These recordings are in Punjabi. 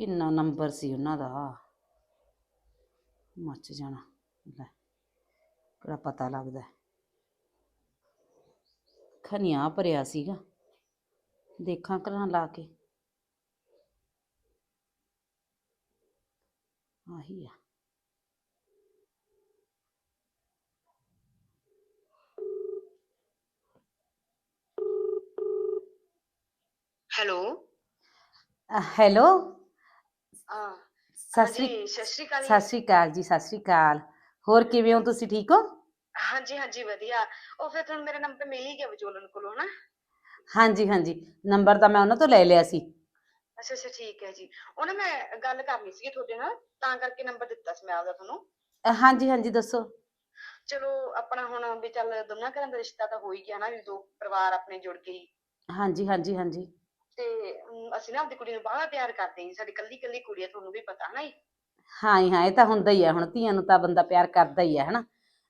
ਕਿੰਨਾ ਨੰਬਰ ਸੀ ਉਹਨਾਂ ਦਾ ਮੱਚ ਜਾਣਾ ਲੈ ਕਿਹੜਾ ਪਤਾ ਲੱਗਦਾ ਖਨੀਆ ਭਰਿਆ ਸੀਗਾ ਦੇਖਾਂ ਘਰਾਂ ਲਾ ਕੇ ਆਹੀ ਆ ਹੈਲੋ ਅ, ਹੈਲੋ ਆ ਸਤਿ ਸ੍ਰੀ ਹਾਂਜੀ ਸਤਿ ਸ਼੍ਰੀ ਅਕਾਲ ਜੀ। ਸਤਿ ਸ੍ਰੀ ਅਕਾਲ ਜੀ ਸਤਿ ਸ੍ਰੀ ਅਕਾਲ। ਹੋਰ ਕਿਵੇਂ ਹੋ ਤੁਸੀਂ ਠੀਕ ਹੋ? ਹਾਂਜੀ ਹਾਂਜੀ ਵਧੀਆ। ਉਹ ਫਿਰ ਤੁਹਾਨੂੰ ਮੇਰਾ ਨੰਬਰ ਮਿਲ ਹੀ ਗਿਆ ਵਿਜੋਲਨ ਕੋਲੋਂ ਨਾ ਹਾਂਜੀ ਹਾਂਜੀ। ਨੰਬਰ ਤਾਂ ਮੈਂ ਉਹਨਾਂ ਤੋਂ ਲੈ ਲਿਆ ਸੀ। ਅੱਛਾ ਅੱਛਾ ਠੀਕ ਹੈ ਜੀ। ਉਹ ਨਾ ਮੈਂ ਗੱਲ ਕਰਨੀ ਸੀ ਤੁਹਾਡੇ ਨਾਲ ਤਾਂ ਕਰਕੇ ਨੰਬਰ ਦਿੱਤਾ ਸੀ ਮੈਂ ਆਪਦਾ ਤੁਹਾਨੂੰ। ਅ, ਹਾਂਜੀ ਹਾਂਜੀ ਦੱਸੋ। ਚਲੋ ਆਪਣਾ ਹੁਣ ਵੀ ਚੱਲ ਦੋਨਾਂ ਘਰਾਂ ਦਾ ਰਿਸ਼ਤਾ ਤਾਂ ਹੋ ਹੀ ਗਿਆ ਨਾ ਵੀ ਦੋ ਪਰਿਵਾਰ ਆਪਣੇ ਜੁੜ ਗਏ ਹੀ। ਹਾਂਜੀ ਹਾਂਜੀ ਹਾਂਜੀ। ਤੇ ਅਸੀਂ ਨਾ ਆਪਦੀ ਕੁੜੀ ਨੂੰ ਬਾਹਲਾ ਪਿਆਰ ਕਰਦੇ ਹਾਂ ਸਾਡੀ ਕੱਲੀ ਕੱਲੀ ਕੁੜੀ ਹੈ ਤੁਹਾਨੂੰ ਵੀ ਪਤਾ ਨਾ ਜੀ ਹਾਂ ਹਾਂ ਇਹ ਤਾਂ ਹੁੰਦਾ ਹੀ ਹੈ ਹੁਣ ਧੀਆਂ ਨੂੰ ਤਾਂ ਬੰਦਾ ਪਿਆਰ ਕਰਦਾ ਹੀ ਹੈ ਹਨਾ?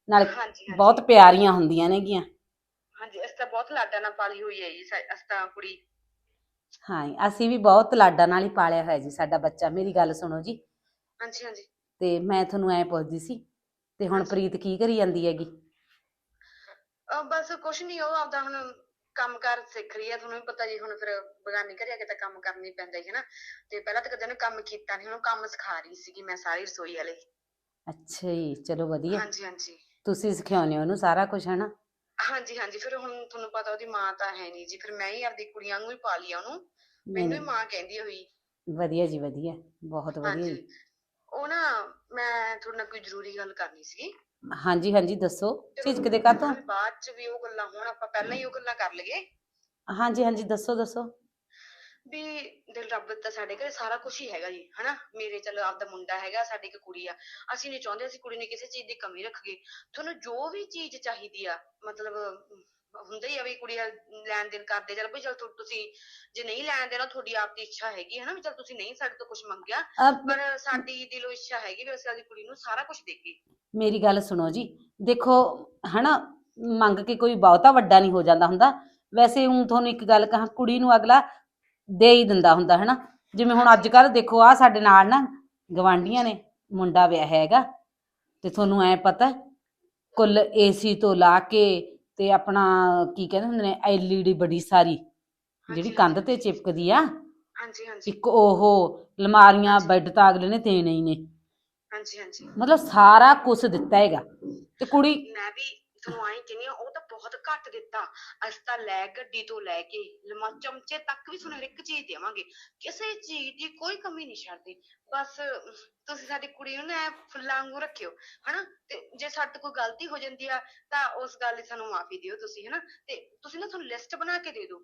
ਨਾਲ ਹਾਂਜੀ ਬਹੁਤ ਪਿਆਰੀਆਂ ਹੁੰਦੀਆਂ ਨੇਗੀਆਂ। ਹਾਂਜੀ ਅਸੀਂ ਤਾਂ ਬਹੁਤ ਲਾਡਾ ਨਾਲ ਪਾਲੀ ਹੋਈ ਹੈ ਜੀ ਸਾ- ਅਸੀਂ ਤਾਂ ਕੁੜੀ। ਹਾਂ ਅਸੀਂ ਵੀ ਬਹੁਤ ਲਾਡਾਂ ਨਾਲ ਹੀ ਪਾਲਿਆ ਹੋਇਆ ਜੀ ਸਾਡਾ ਬੱਚਾ ਮੇਰੀ ਗੱਲ ਸੁਣੋ ਜੀ। ਹਾਂਜੀ ਹਾਂਜੀ। ਤੇ ਮੈਂ ਤੁਹਾਨੂੰ ਐ ਪੁੱਛਦੀ ਸੀ ਤੇ ਹੁਣ ਹਾਂਜੀ। ਪ੍ਰੀਤ ਕੀ ਕਰੀ ਜਾਂਦੀ ਹੈਗੀ? ਅਹ ਬਸ ਕੁਛ ਨਹੀਂ ਉਹ ਆਪਦਾ ਹੁਣ ਕੰਮਕਾਰ ਸਿੱਖ ਰਹੀ ਹੈ ਤੁਹਾਨੂੰ ਵੀ ਪਤਾ ਜੀ ਹੁਣ ਫਿਰ ਬਗਾਨੀ ਘਰੇ ਆ ਕੇ ਤਾਂ ਕੰਮ ਕਰਨਾ ਹੀ ਪੈਂਦਾ ਹੀ ਹੈ ਨਾ। ਤੇ ਪਹਿਲਾਂ ਤਾਂ ਕਦੇ ਉਹਨੇ ਕੰਮ ਕੀਤਾ ਨਹੀਂ ਉਹਨੂੰ ਕੰਮ ਸਿਖਾ ਰਹੀ ਸੀਗੀ ਮੈਂ ਸਾਰੀ ਰਸੋਈ ਵਾਲੇ। ਅੱਛਾ ਜੀ ਚਲੋ ਵਧੀਆ। ਹਾਂਜੀ ਹਾਂਜੀ। ਤੁਸੀਂ ਸਿਖਾਉਂਦੇ ਹੋ ਉਹਨੂੰ ਸਾਰਾ ਕੁਝ ਹਨਾ? ਹਾਂਜੀ ਹਾਂਜੀ। ਫਿਰ ਹੁਣ ਤੁਹਾਨੂੰ ਪਤਾ ਉਹਦੀ ਮਾਂ ਤਾਂ ਹੈ ਨਹੀਂ ਜੀ। ਫਿਰ ਮੈਂ ਹੀ ਆਪਦੀ ਕੁੜੀਆਂ ਨੂੰ ਹੀ ਪਾ ਲਿਆ ਉਹਨੂੰ। ਮੈਨੂੰ ਹੀ ਮਾਂ ਕਹਿੰਦੀ ਹੋਈ ਵਧੀਆ ਜੀ ਵਧੀਆ। ਬਹੁਤ ਵਧੀਆ ਹਾਂਜੀ। ਜੀ ਉਹ ਨਾ ਮੈਂ ਤੁਹਾਡੇ ਨਾਲ ਕੋਈ ਜ਼ਰੂਰੀ ਗੱਲ ਕਰਨੀ ਸੀਗੀ। ਹਾਂਜੀ ਹਾਂਜੀ ਦੱਸੋ। ਝਿਜਕਦੇ ਕਾਹਤੋਂ ਵੀ ਬਾਅਦ ਚ ਵੀ ਉਹ ਗੱਲਾਂ ਹੋਣ ਆਪਾਂ ਪਹਿਲਾਂ ਹੀ ਉਹ ਗੱਲਾਂ ਕਰ ਲਈਏ। ਹਾਂਜੀ ਹਾਂਜੀ ਦੱਸੋ ਦੱਸੋ। ਵੀ ਦਿਲ ਰੱਬ ਦਿੱਤਾ ਸਾਡੇ ਘਰੇ ਸਾਰਾ ਕੁਝ ਹੀ ਹੈਗਾ ਜੀ ਹਨਾ? ਮੇਰੇ ਚੱਲ ਆਪਦਾ ਮੁੰਡਾ ਹੈਗਾ ਸਾਡੀ ਇੱਕ ਕੁੜੀ ਆ। ਅਸੀਂ ਨਹੀਂ ਚਾਹੁੰਦੇ ਅਸੀਂ ਕੁੜੀ ਨੇ ਕਿਸੇ ਚੀਜ਼ ਦੀ ਕਮੀ ਰੱਖੀਏ। ਤੁਹਾਨੂੰ ਜੋ ਵੀ ਚੀਜ਼ ਚਾਹੀਦੀ ਆ ਮਤਲਬ ਹੁੰਦਾ ਹੀ ਆ ਵੀ ਕੁੜੀ ਲੈਣ ਦੇਣ ਕਰਦੇ ਚੱਲ ਵੀ ਚੱਲ ਤੁਸੀਂ ਜੇ ਨਹੀਂ ਲੈਣ ਦੇਣਾ ਤੁਹਾਡੀ ਆਪਦੀ ਇੱਛਾ ਹੈਗੀ ਹੈ ਨਾ ਵੀ ਚੱਲ ਤੁਸੀਂ ਨਹੀਂ ਸਾਡੇ ਤੋਂ ਕੁਝ ਮੰਗਿਆ ਪਰ ਸਾਡੀ ਦਿਲੋਂ ਇੱਛਾ ਹੈਗੀ ਵੀ ਅਸੀਂ ਆਪਦੀ ਕੁੜੀ ਨੂੰ ਸਾਰਾ ਕੁਝ ਦੇਈਏ। ਮੇਰੀ ਗੱਲ ਸੁਣੋ ਜੀ ਦੇਖੋ ਹਨਾ ਮੰਗ ਕੇ ਕੋਈ ਬਹੁਤਾ ਵੱਡਾ ਨਹੀਂ ਹੋ ਜਾਂਦਾ ਹੁੰਦਾ। ਵੈਸੇ ਹੁਣ ਤੁਹਾਨੂੰ ਇੱਕ ਗੱਲ ਕਹਾਂ ਕੁੜੀ ਨੂੰ ਅਗਲਾ ਦੇ ਹੀ ਦਿੰਦਾ ਹੁੰਦਾ ਹਨਾ। ਜਿਵੇਂ ਹੁਣ ਅੱਜ ਕੱਲ ਦੇਖੋ ਆ ਸਾਡੇ ਨਾਲ ਨਾ ਗਵਾਂਢੀਆਂ ਨੇ ਮੁੰਡਾ ਵਿਆਹ ਹੈਗਾ ਤੇ ਤੁਹਾਨੂੰ ਐ ਪਤਾ ਕੁੱਲ ਏਸੀ ਤੋਂ ਲਾ ਕੇ ਤੇ ਆਪਣਾ ਕੀ ਕਹਿੰਦੇ ਹੁੰਦੇ ਨੇ ਐਲਈਡੀ ਬੜੀ ਸਾਰੀ ਜਿਹੜੀ ਕੰਧ ਤੇ ਚਿਪਕਦੀ ਆ। ਹਾਂਜੀ ਹਾਂਜੀ। ਇੱਕ ਉਹ ਅਲਮਾਰੀਆਂ ਬੈੱਡ ਤਾਂ ਅਗਲੇ ਨੇ ਦੇਣੇ ਹੀ ਨੇ। ਹਾਂਜੀ ਹਾਂਜੀ। ਮਤਲਬ ਸਾਰਾ ਕੁਝ ਦਿੱਤਾ ਹੈਗਾ। ਤੇ ਕੁੜੀ ਮੈਂ ਵੀ ਤੁਹਾਨੂੰ ਆਈ ਕਹਿੰਦੀ ਆ ਉਹ ਤਾਂ ਬਹੁਤ ਘੱਟ ਦਿੱਤਾ। ਅਸੀਂ ਤਾਂ ਲੈ ਗੱਡੀ ਤੋਂ ਲੈ ਕੇ ਲਮਾ ਚਮਚੇ ਤੱਕ ਵੀ ਤੁਹਾਨੂੰ ਹਰ ਇੱਕ ਚੀਜ਼ ਦੇਵਾਂਗੇ। ਕਿਸੇ ਚੀਜ਼ ਦੀ ਕੋਈ ਕਮੀ ਨਹੀਂ ਛੱਡਦੇ। ਬਸ ਤੁਸੀਂ ਸਾਡੀ ਕੁੜੀ ਨੂੰ ਨਾ ਫੁੱਲਾਂ ਵਾਂਗੂ ਰੱਖਿਓ ਹਨਾ? ਤੇ ਜੇ ਸਾਡੇ ਤੋਂ ਕੋਈ ਗਲਤੀ ਹੋ ਜਾਂਦੀ ਆ ਤਾਂ ਉਸ ਗੱਲ ਲਈ ਸਾਨੂੰ ਮਾਫੀ ਦਿਓ ਤੁਸੀਂ ਹਨਾ? ਤੇ ਤੁਸੀਂ ਨਾ ਤੁਹਾਨੂੰ ਲਿਸਟ ਬਣਾ ਕੇ ਦੇ ਦਿਓ।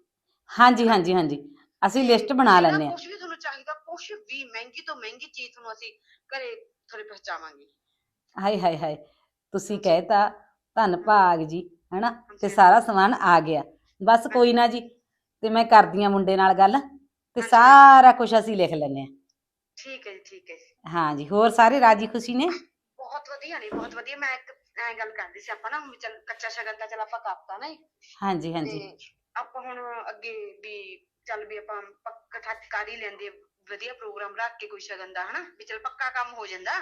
ਹਾਂਜੀ ਹਾਂਜੀ ਹਾਂਜੀ। ਅਸੀਂ ਲਿਸਟ ਬਣਾ ਲੈਂਦੇ ਆ। ਕੁਝ ਵੀ ਤੁਹਾਨੂੰ ਚਾਹੀਦਾ ਕੁਝ ਵੀ ਮਹਿੰਗੀ ਤੋਂ ਮਹਿੰਗੀ ਚੀਜ਼ ਤੁਹਾਨੂੰ ਅਸੀਂ ਘਰੇ ਤੁਹਾਡੇ ਪਹੁੰਚਾਵਾਂਗੇ। ਹਾਏ ਹਾਏ ਹਾਏ। ਤੁਸੀਂ ਕਹਿਤਾ ਧੰਨ ਭਾਗ ਜੀ ਹੈਨਾ? ਤੇ। ਸਾਰਾ ਸਮਾਨ ਆ ਗਿਆ। ਬਸ ਕੋਈ ਨਾ ਜੀ ਤੇ ਮੈਂ ਕਰਦੀ ਆ ਮੁੰਡੇ ਨਾਲ ਗੱਲ ਤੇ। ਸਾਰਾ ਕੁਝ ਅਸੀਂ ਲਿਖ ਲੈਂਦੇ ਆ। ਠੀਕ ਹੈ ਜੀ ਠੀਕ ਹੈ ਜੀ। ਹਾਂ ਜੀ ਹੋਰ ਸਾਰੇ ਰਾਜੀ ਖੁਸ਼ੀ ਨੇ? ਬਹੁਤ ਵਧੀਆ ਨੇ ਬਹੁਤ ਵਧੀਆ। ਮੈਂ ਇੱਕ ਐ ਗੱਲ ਕਰਦੀ ਸੀ ਆਪਾਂ ਨਾ ਵੀ ਚੱਲ ਕੱਚਾ ਸ਼ਗਨ ਤਾਂ ਚੱਲ ਆਪਾਂ ਕਰਤਾ ਨਾ ਜੀ, ਹਾਂਜੀ ਹਾਂਜੀ। ਤੇ ਆਪਾਂ ਹੁਣ ਅੱਗੇ ਵੀ ਚੱਲ ਵੀ ਆਪਾਂ ਪੱਕਾ ਠੱਕ ਕਰ ਹੀ ਲੈਂਦੇ ਵਧੀਆ ਪ੍ਰੋਗਰਾਮ ਰੱਖ ਕੇ ਕੋਈ ਸ਼ਗਨ ਦਾ ਹਨਾ? ਵੀ ਚੱਲ ਪੱਕਾ ਕੰਮ ਹੋ ਜਾਂਦਾ।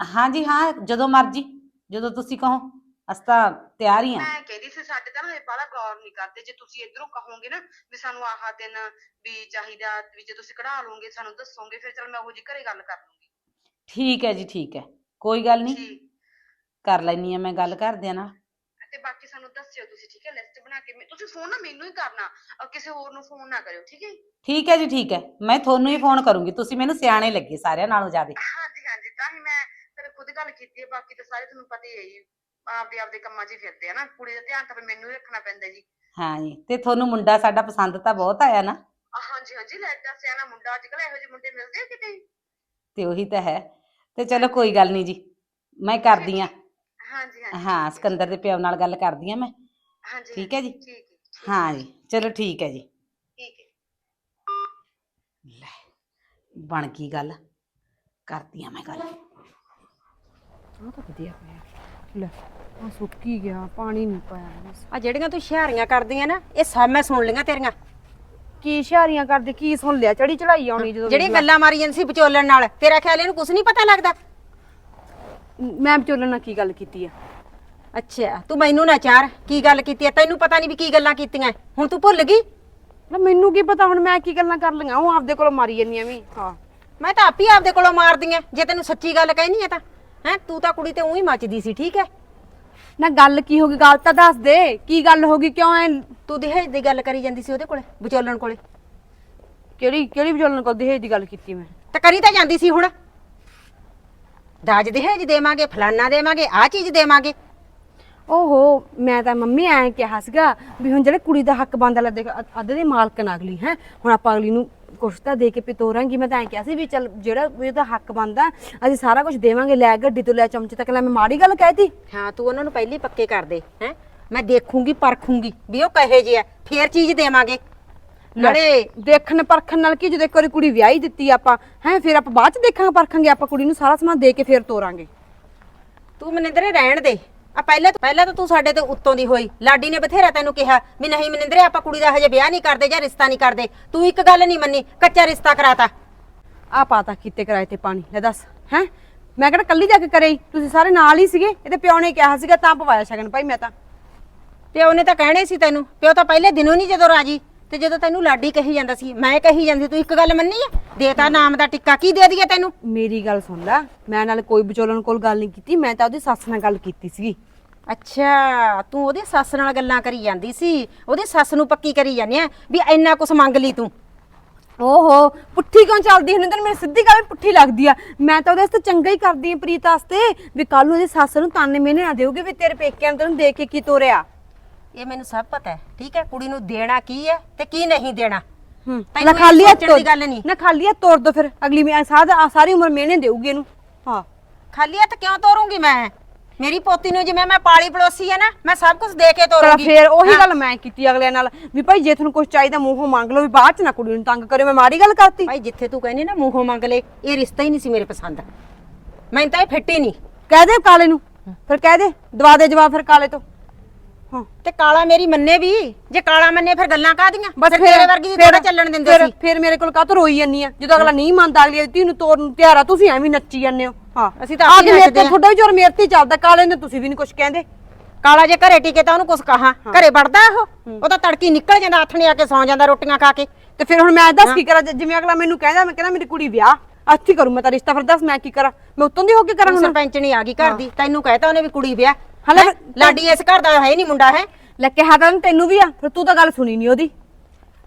ਹਾਂਜੀ ਹਾਂ ਜਦੋਂ ਮਰਜ਼ੀ ਜਦੋਂ ਤੁਸੀਂ ਕਹੋ। ਅਸੀਂ ਤਾਂ ਤਿਆਰ ਹੀ ਆ ਮੈਂ ਕਹਿੰਦੀ ਸੀ ਸਾਡੇ ਤਾਂ ਨਾ ਇਹ ਬਾਹਲਾ ਗੌਰ ਨਹੀਂ ਕਰਦੇ। ਜੇ ਤੁਸੀਂ ਇਧਰੋਂ ਕਹੋਗੇ ਨਾ ਵੀ ਸਾਨੂੰ ਆਹ ਦਿਨ ਵੀ ਚਾਹੀਦਾ ਵੀ ਜੇ ਤੁਸੀਂ ਕਢਾ ਲਓਗੇ ਸਾਨੂੰ ਦੱਸੋਗੇ ਫਿਰ ਚੱਲ ਮੈਂ ਉਹ ਜੀ ਘਰੇ ਗੱਲ ਕਰ ਲੂੰਗੀ। ਠੀਕ ਹੈ ਜੀ ਠੀਕ ਹੈ। ਕੋਈ ਗੱਲ ਨਹੀਂ। ਕਰ ਲੈਣੀ ਆ ਮੈਂ ਗੱਲ ਕਰਦਿਆਂ ਨਾਲ। ਤੇ ਬਾਕੀ ਸਾਨੂੰ ਦੱਸਿਓ ਤੁਸੀਂ ਠੀਕ ਹੈ ਲਿਸਟ ਬਣਾ ਕੇ। ਮੈਂ- ਤੁਸੀਂ ਫੋਨ ਨਾ ਮੈਨੂੰ ਹੀ ਕਰਨਾ। ਅਹ ਕਿਸੇ ਹੋਰ ਨੂੰ ਫੋਨ ਨਾ ਕਰਿਓ ਠੀਕ ਹੈ ਜੀ? ਠੀਕ ਹੈ ਜੀ ਠੀਕ ਹੈ। ਮੈਂ ਤੁਹਾਨੂੰ ਹੀ ਫੋਨ ਕਰੂੰਗੀ। ਤੁਸੀਂ ਮੈਨੂੰ ਸਿਆਣੇ ਲੱਗੇ ਸਾਰਿਆਂ ਨਾਲੋਂ ਜ਼ਿਆਦਾ। ਹਾਂਜੀ ਹਾਂਜੀ। ਤਾਂ ਹੀ ਮੈਂ ਫਿਰ ਖੁਦ ਗੱਲ ਕੀਤੀ ਹੈ। ਬਾਕੀ ਤਾਂ ਸਾਰੇ ਤੁਹਾਨੂੰ ਪਤਾ ਹੀ ਹੈ ਜੀ। ਆਪਦੇ ਆਪਦੇ ਕੰਮਾਂ 'ਚ ਹੀ ਫਿਰਦੇ ਆ ਨਾ ਕੁੜੀ ਦਾ ਧਿਆਨ ਤਾਂ ਫਿਰ ਮੈਨੂੰ ਹੀ ਰੱਖਣਾ ਪੈਂਦਾ ਜੀ। ਹਾਂ ਜੀ ਤੇ ਤੁਹਾਨੂੰ ਮੁੰਡਾ ਸਾਡਾ ਪਸੰਦ ਤਾਂ ਬਹੁਤ ਆਇਆ ਨਾ? ਆਹ, ਹਾਂਜੀ ਹਾਂਜੀ ਲੈਟਾ ਸਿਆਣਾ ਮੁੰਡਾ ਅੱਜ ਕੱਲ ਇਹੋ ਜਿਹੇ ਮੁੰਡੇ ਮਿਲਦੇ ਆ ਕਿਤੇ? ਤੇ ਉਹੀ ਤਾਂ ਹੈ। ਤੇ ਚਲੋ ਕੋਈ ਗੱਲ ਨਹੀਂ ਜੀ ਮੈਂ ਕਰਦੀ ਆ ਹਾਂਜੀ ਹਾਂਜੀ ਹਾਂ ਠੀਕ ਹੈ। ਸਿਕੰਦਰ ਦੇ ਪਿਓ ਨਾਲ ਗੱਲ ਕਰਦੀ ਆ ਮੈਂ। ਹਾਂਜੀ ਠੀਕ ਹੈ ਜੀ? ਠੀਕ ਹੈ ਠੀਕ ਹਾਂ। ਜੀ ਚਲੋ ਠੀਕ ਹੈ ਜੀ। ਠੀਕ ਹੈ। ਲੈ ਬਣ ਗਈ ਗੱਲ। ਕਰਦੀ ਆ ਮੈਂ ਗੱਲ। ਆਹ ਤਾਂ ਵਧੀਆ ਪਿਆ ਲੈ ਆ ਸੁੱਕੀ ਗਿਆ ਪਾਣੀ ਨਹੀਂ ਪਾਇਆ ਬਸ ਆ ਜਿਹੜੀਆਂ ਤੂੰ ਹੁਸ਼ਿਆਰੀਆਂ ਕਰਦੀਆਂ ਨਾ ਇਹ ਸਭ ਮੈਂ ਸੁਣ ਲਈਆਂ ਤੇਰੀਆਂ। ਕੀ ਇਸ਼ਾਰੀਆਂ ਕਰਦੇ ਕੀ ਸੁਣ ਲਿਆ? ਚੜੀ ਚੜਾਈ ਆਉਣੀ ਜਦੋਂ ਜਿਹੜੀ ਗੱਲਾਂ ਮਾਰੀ ਜਾਂਦੀ ਸੀ ਵਿਚੋਲਣ ਨਾਲ ਤੇਰਾ ਖਿਆਲ ਇਹਨੂੰ ਕੁਝ ਨਹੀਂ ਪਤਾ ਲੱਗਦਾ? ਮੈਂ ਵਿਚੋਲਣ ਨਾਲ ਕੀ ਗੱਲ ਕੀਤੀ ਆ? ਅੱਛਾ ਤੂੰ ਮੈਨੂੰ ਨਾ ਚਾਰ ਕੀ ਗੱਲ ਕੀਤੀ ਹੈ ਤੈਨੂੰ ਪਤਾ ਨਹੀਂ ਵੀ ਕੀ ਗੱਲਾਂ ਕੀਤੀਆਂ। ਹੁਣ ਤੂੰ ਭੁੱਲ ਗਈ? ਨਾ ਮੈਨੂੰ ਕੀ ਪਤਾ ਹੁਣ ਮੈਂ ਕੀ ਗੱਲਾਂ ਕਰ ਲਈਆਂ? ਉਹ ਆਪਦੇ ਕੋਲੋਂ ਮਾਰੀ ਜਾਂਦੀਆਂ ਵੀ। ਹਾਂ। ਮੈਂ ਤਾਂ ਆਪੀ ਆਪਦੇ ਕੋਲੋਂ ਮਾਰਦੀ ਐ ਜੇ ਤੈਨੂੰ ਸੱਚੀ ਗੱਲ ਕਹਿਣੀ ਹੈ ਤਾਂ। ਹੈ ਤੂੰ ਤਾਂ ਕੁੜੀ ਤੇ ਉਹੀ ਮੱਚਦੀ ਸੀ ਠੀਕ ਹੈ? ਨਾ ਗੱਲ ਕੀ ਹੋ ਗਈ ਗੱਲ ਤਾਂ ਦੱਸ ਦੇ ਕੀ ਗੱਲ ਹੋ ਗਈ ਕਿਉਂ ਐ? ਤੂੰ ਦਹੇਜ ਦੀ ਗੱਲ ਕਰੀ ਜਾਂਦੀ ਸੀ ਉਹਦੇ ਕੋਲੇ ਵਿਚੋਲਣ ਕੋਲੇ। ਕਿਹੜੀ ਕਿਹੜੀ ਵਿਚੋਲਣ ਕੋਲ ਦਹੇਜ ਦੀ ਗੱਲ ਕੀਤੀ ਮੈਂ? ਤਾਂ ਕਰੀ ਤਾਂ ਜਾਂਦੀ ਸੀ ਹੁਣ। ਦਾਜ ਦਹੇਜ ਦੇਵਾਂਗੇ ਫਲਾਨਾ ਦੇਵਾਂਗੇ ਆਹ ਚੀਜ਼ ਦੇਵਾਂਗੇ। ਓਹੋ ਮੈਂ ਤਾਂ ਮੰਮੀ ਐਂ ਕਿਹਾ ਸੀਗਾ ਵੀ ਹੁਣ ਜਿਹੜੇ ਕੁੜੀ ਦਾ ਹੱਕ ਬਣਦਾ ਲੈ ਦੇਖ ਅ- ਅੱਧ ਦੇ ਮਾਲਕਨ ਅਗਲੀ ਹੈ। ਹੁਣ ਆਪਾਂ ਅਗਲੀ ਨੂੰ ਕੁਛ ਤਾਂ ਦੇ ਕੇ ਪਿਤੋਰਾਂਗੀ। ਮੈਂ ਤਾਂ ਐਂ ਕਿਹਾ ਸੀ ਵੀ ਚੱਲ ਜਿਹੜਾ ਵੀ ਉਹਦਾ ਹੱਕ ਬਣਦਾ ਅਸੀਂ ਸਾਰਾ ਕੁਝ ਦੇਵਾਂਗੇ ਲੈ ਗੱਡੀ ਤੋਂ ਲੈ ਚਮਚੇ ਤੱਕ ਲੈ ਮੈਂ ਮਾੜੀ ਗੱਲ ਕਹਿਤੀ ਹਾਂ ਤੂੰ ਉਹਨਾਂ ਨੂੰ ਪਹਿਲੀ ਪੱਕੇ ਕਰ ਦੇ ਹੈ। ਮੈਂ ਦੇਖੂੰਗੀ ਪਰਖੂੰਗੀ ਵੀ ਉਹ ਕਹੇ ਜੇ ਆ ਫੇਰ ਚੀਜ਼ ਦੇਵਾਂਗੇ। ਨਾਲੇ ਦੇਖਣ ਪਰਖਣ ਨਾਲ ਕੀ ਜਦੋਂ ਇੱਕ ਵਾਰੀ ਕੁੜੀ ਵਿਆਹੀ ਦਿੱਤੀ ਆਪਾਂ ਹੈ ਫਿਰ ਆਪਾਂ ਬਾਅਦ ਚ ਦੇਖਾਂਗੇ ਪਰਖਾਂਗੇ ਆਪਾਂ ਕੁੜੀ ਨੂੰ ਸਾਰਾ ਸਮਾਨ ਦੇ ਕੇ ਫਿਰ ਤੋਰਾਂਗੇ। ਤੂੰ ਮਨਿੰਦਰੇ ਰਹਿਣ ਦੇ। ਆ ਪਹਿਲੇ ਪਹਿਲਾਂ ਤਾਂ ਤੂੰ ਸਾਡੇ ਤੇ ਉੱਤੋਂ ਦੀ ਹੋਈ। ਲਾਡੀ ਨੇ ਬਥੇਰਾ ਤੈਨੂੰ ਕਿਹਾ ਵੀ ਨਹੀਂ ਮਨਿੰਦਰੇ, ਆਪਾਂ ਕੁੜੀ ਦਾ ਹਜੇ ਵਿਆਹ ਨਹੀਂ ਕਰਦੇ ਜਾਂ ਰਿਸ਼ਤਾ ਨਹੀਂ ਕਰਦੇ। ਤੂੰ ਇੱਕ ਗੱਲ ਨਹੀਂ ਮੰਨੀ, ਕੱਚਾ ਰਿਸ਼ਤਾ ਕਰਾਤਾ। ਆ ਪਾਤਾ ਕੀਤੇ ਕਿਰਾਏ ਤੇ ਪਾਣੀ, ਲੈ ਦੱਸ, ਹੈ? ਮੈਂ ਕਿਹੜਾ ਕੱਲੀ ਜਾ ਕੇ ਕਰੇ ਤੁਸੀਂ ਸਾਰੇ ਨਾਲ ਹੀ ਸੀਗੇ, ਇਹਦੇ ਪਿਓ ਨੇ ਕਿਹਾ ਸੀਗਾ, ਤਾਂ ਪਵਾਇਆ ਸ਼ਗਨ ਭਾਈ ਮੈਂ ਤਾਂ। ਪਿਓ ਨੇ ਤਾਂ ਕਹਿਣੇ ਸੀ ਤੈਨੂੰ, ਪਿਓ ਤਾਂ ਪਹਿਲੇ ਦਿਨੋਂ ਨਹੀਂ ਜਦੋਂ ਰਾਜੀ, ਤੇ ਜਦੋਂ ਤੈਨੂੰ ਲਾਡੀ ਕਹੀ ਜਾਂਦਾ ਸੀ, ਮੈਂ ਕਹੀ ਜਾਂਦੀ, ਤੂੰ ਇੱਕ ਗੱਲ ਮੰਨੀ ਆ? ਦੇਤਾ ਨਾਮ ਦਾ ਟਿੱਕਾ, ਕੀ ਦੇ ਦਈਏ ਤੈਨੂੰ? ਮੇਰੀ ਗੱਲ ਸੁਣ ਲੈ, ਮੈਂ ਨਾਲ ਕੋਈ ਵਿਚੋਲਣ ਕੋਲ ਗੱਲ ਨਹੀਂ ਕੀਤੀ, ਮੈਂ ਤਾਂ ਉਹਦੀ ਸੱਸ ਨਾਲ ਗੱਲ ਕੀਤੀ ਸੀਗੀ। ਅੱਛਾ ਤੂੰ ਉਹਦੀ ਸੱਸ ਨਾਲ ਗੱਲਾਂ ਕਰੀ ਜਾਂਦੀ ਸੀ। ਉਹਦੀ ਸੱਸ ਨੂੰ ਪੱਕੀ ਕਰੀ ਜਾਂਦੀ ਆ ਵੀ ਇੰਨਾ ਕੁਛ ਮੰਗ ਲਈ ਤੂੰ। ਓਹੋ ਪੁੱਠੀ ਕਿਉਂ ਚੱਲਦੀ ਹੁਣ ਤੈਨੂੰ? ਮੇਰੀ ਸਿੱਧੀ ਗੱਲ ਪੁੱਠੀ ਲੱਗਦੀ ਆ। ਮੈਂ ਤਾਂ ਉਹਦੇ ਵਾਸਤੇ ਚੰਗਾ ਹੀ ਕਰਦੀ ਆ ਪ੍ਰੀਤ ਵਾਸਤੇ ਵੀ ਕੱਲ ਨੂੰ ਉਹਦੀ ਸੱਸ ਨੂੰ ਤਾਨੇ ਮਿਹਨੇ ਨਾ ਦੇਊਗੀ ਵੀ ਤੇਰੇ ਪੇਕਿਆਂ ਨੇ ਤੈਨੂੰ ਦੇਖ ਕੇ ਕੀ ਤੋਰਿਆ। ਇਹ ਮੈਨੂੰ ਸਭ ਪਤਾ ਹੈ ਠੀਕ ਹੈ? ਕੁੜੀ ਨੂੰ ਦੇਣਾ ਕੀ ਹੈ ਤੇ ਕੀ ਨਹੀਂ ਦੇਣਾ? ਹੂੰ ਤੈਨੂੰ ਨਾ ਖਾਲੀ ਹੱਥ ਸੋਚਣ ਦੀ ਗੱਲ ਨਹੀਂ। ਨਾ ਖਾਲੀ ਹੱਥ ਤੋੜ ਦੋ ਫਿਰ। ਅਗਲੀ ਮੈਂ ਸਾਰਾ ਸਾਰੀ ਉਮਰ ਮਿਹਨੇ ਦੇਊਗੀ ਇਹਨੂੰ। ਹਾਂ। ਖਾਲੀ ਹੱਥ ਕਿਉਂ ਤੋਰੂੰਗੀ ਮੈਂ? ਮੇਰੀ ਪੋਤੀ ਨੂੰ ਜਿਵੇਂ ਮੈਂ ਪਾਲੀ ਪੜੋਸੀ ਹੈ ਨਾ ਮੈਂ ਸਭ ਕੁਝ ਦੇ ਕੇ ਤਾਂ ਤੋਰੂੰਗੀ। ਫਿਰ ਉਹੀ ਗੱਲ ਮੈਂ ਕੀਤੀ ਅਗਲਿਆਂ ਨਾਲ ਵੀ ਭਾਈ ਜੇ ਤੁਹਾਨੂੰ ਕੁਝ ਚਾਹੀਦਾ ਮੂੰਹੋਂ ਮੰਗ ਲਓ ਵੀ ਬਾਅਦ ਚ ਨਾ ਕੁੜੀ ਨੂੰ ਤੰਗ ਕਰਿਓ ਮੈਂ ਮਾੜੀ ਗੱਲ ਕਰਤੀ। ਭਾਈ ਜਿੱਥੇ ਤੂੰ ਕਹਿੰਦੀ ਨਾ ਮੂੰਹੋਂ ਮੰਗ ਲੈ ਇਹ ਰਿਸ਼ਤਾ ਹੀ ਨਹੀਂ ਸੀ ਮੇਰੇ ਪਸੰਦ। ਮੈਨੂੰ ਤਾਂ ਇਹ ਫਿੱਟ ਹੀ ਨਹੀਂ। ਕਹਿ ਦੇ ਕਾਲੇ ਨੂੰ ਫਿਰ ਕਹਿ ਦੇ ਦਵਾ ਦੇ ਜਵਾਬ ਫਿਰ ਕਾਲੇ ਤੋਂ। ਹਾਂ। ਤੇ ਕਾਲਾ ਮੇਰੀ ਮੰਨੇ ਵੀ ਜੇ ਕਾਲਾ ਮੰਨੇ ਫਿਰ ਗੱਲਾਂ ਕਾਹਦੀਆਂ? ਬਸ ਤੇਰੇ ਵਰਗੀ ਦੀ ਥੋੜਾ ਚੱਲਣ ਦਿੰਦੇ ਸੀ। ਫਿਰ ਮੇਰੇ ਕੋਲ ਕਾਹਤੋਂ ਰੋਈ ਜੰਨੀ ਆ? ਜਦੋਂ ਅਗਲਾ ਨਹੀਂ ਮੰਨਦਾ ਅਗਲੀ ਦੀ ਨੂੰ ਤੋਰਨ ਨੂੰ ਤਿਆਰ ਤੁਸੀਂ ਐਵੇਂ ਨੱਚੀ ਜਾਂਦੇ ਹੋ। ਹਾਂ ਅਸੀਂ ਤਾਂ ਆਪੇ ਮੇਰੇ ਤੇ ਵੀ ਜ਼ੋਰ ਮੇਰੇ ਤੇ ਚੱਲਦਾ ਕਾਲੇ ਨੇ ਤੁਸੀਂ ਵੀ ਨਹੀਂ ਕੁਝ ਕਹਿੰਦੇ। ਕਾਲਾ ਜੇ ਘਰੇ ਟਿਕੇ ਤਾਂ ਉਹਨੂੰ ਕੁਛ ਕਹਾ। ਘਰੇ ਵੜਦਾ ਉਹ ਉਹ ਤਾਂ ਤੜਕੀ ਨਿਕਲ ਜਾਂਦਾ ਆਥਣੇ ਆ ਕੇ ਸੌਂ ਜਾਂਦਾ ਰੋਟੀਆਂ ਖਾ ਕੇ। ਤੇ ਫਿਰ ਹੁਣ ਮੈਂ ਦੱਸ ਕੀ ਕਰਾਂ ਜਿਵੇਂ ਅਗਲਾ ਮੈਨੂੰ ਕਹਿੰਦਾ ਮੈਂ ਕਹਿੰਦਾ ਮੇਰੀ ਕੁੜੀ ਵਿਆਹ ਅੱਛੀ ਕਰੂੰ ਮੈਂ ਤਾਂ ਰਿਸ਼ਤਾ ਫਿਰ ਦੱਸ ਮੈਂ ਕੀ ਕਰਾਂ? ਮੈਂ ਉਤੋਂ ਦੀ ਹੋ ਕੇ ਕਰਾਂ ਹੁਣ ਹੁਣ? ਸਰਪੰਚਣੀ ਆ ਗਈ ਘਰ ਦੀ ਤੈਨੂੰ ਕਹਿਤਾ ਉਹਨੇ ਵੀ ਕੁੜੀ ਵਿਆਹ। ਹਲੇ? ਲਾਡੀ ਇਸ ਘਰ ਦਾ ਹੈ ਨਹੀਂ ਮੁੰਡਾ ਹੈ? ਲੈ ਕਿਹਾ ਤਾਂ ਤੈਨੂੰ ਵੀ ਆ ਫਿਰ ਤੂੰ ਤਾਂ ਗੱਲ ਸੁਣੀ ਨਹੀਂ ਉਹਦੀ।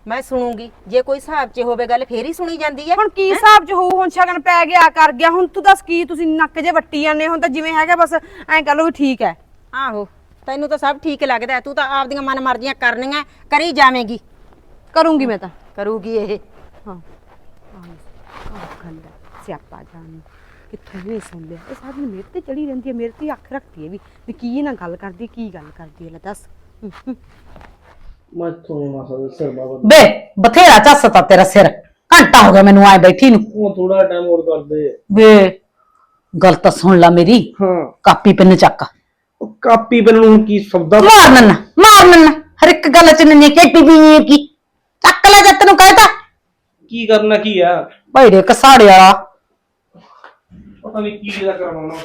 ਮੈਂ ਸੁਣੂੰਗੀ। ਜੇ ਕੋਈ ਹਿਸਾਬ 'ਚ ਹੋਵੇ ਗੱਲ ਫੇਰ ਹੀ ਸੁਣੀ ਜਾਂਦੀ ਹੈ। ਹੁਣ ਕੀ ਹਿਸਾਬ ਚ ਹੋਊ? ਹੁਣ ਸ਼ਗਨ ਪੈ ਗਿਆ ਕਰ ਗਿਆ। ਹੁਣ ਤੂੰ ਦੱਸ ਕੀ ਤੁਸੀਂ ਨੱਕ ਜੇ ਵੱਟੀ ਜਾਂਦੇ ਹੁਣ ਤਾਂ ਜਿਵੇਂ ਹੈਗਾ ਬਸ ਐਂ ਕਰ ਲਓ ਵੀ ਠੀਕ ਹੈ। ਆਹੋ ਤੈਨੂੰ ਤਾਂ ਸਭ ਠੀਕ ਲੱਗਦਾ ਤੂੰ ਤਾਂ ਆਪਦੀਆਂ ਮਨ ਮਰਜ਼ੀਆਂ ਕਰਨੀਆਂ ਕਰੀ ਜਾਵੇਂਗੀ। ਕਰੂੰਗੀ ਮੈਂ ਤਾਂ। ਕਰੂਗੀ ਇਹ। ਹਾਂ। ਆਹ ਗੱਲ ਹੈ, ਸਿਆਪਾ ਜਾਨ ਕਿੱਥੋਂ ਵੀ ਸੁਣ ਲਿਆ ਇਹ ਸਾਰੀ ਮੇਰੇ ਤੇ ਚੜੀ ਰਹਿੰਦੀ ਹੈ। ਮੇਰੇ ਤੇ ਅੱਖ ਰੱਖਦੀ ਹੈ ਵੀ ਵੀ ਕੀ ਇਹ ਨਾਲ ਗੱਲ ਕਰਦੀ ਕੀ ਗੱਲ ਕਰਦੀ ਹੈ ਲੈ ਦੱਸ। ਹਮ, ਹਮ। ਮੈਂ ਤੁਹਾਨੂੰ ਮਾਸਾ ਦੇ ਸਿਰ ਬਾਬਾ ਬੇ ਬਥੇਰਾ ਝੱਸਤਾ ਤੇਰਾ ਸਿਰ। ਘੰਟਾ ਹੋ ਗਿਆ ਮੈਨੂੰ ਆਏ ਬੈਠੀ ਨੂੰ। ਉਹ ਥੋੜਾ ਟਾਈਮ ਹੋਰ ਕਰਦੇ ਬੇ ਗੱਲ ਤਾਂ ਸੁਣ ਲੈ ਮੇਰੀ। ਹਾਂ। ਕਾਪੀ ਪੈਨ ਚੱਕ। ਉਹ ਕਾਪੀ ਪੈਨ ਨੂੰ ਕੀ ਸ਼ਬਦਾਂ ਮਾਰ ਨੰਨਾ ਮਾਰ ਨੰਨਾ। ਹਰ ਇੱਕ ਗੱਲ ਚ ਨੰਨੀ ਕਿੱਟੀ ਵੀ ਕੀ ਚੱਕ ਲੈ ਜੱਤ ਨੂੰ ਕਹਿਤਾ ਕੀ ਕਰਨਾ ਕੀ ਆ? ਭੈੜੇ ਕਸਾੜੇ ਵਾਲਾ। ਪਤਾ ਨਹੀਂ ਕੀ ਦਾ ਕਰਵਾਉਣਾ।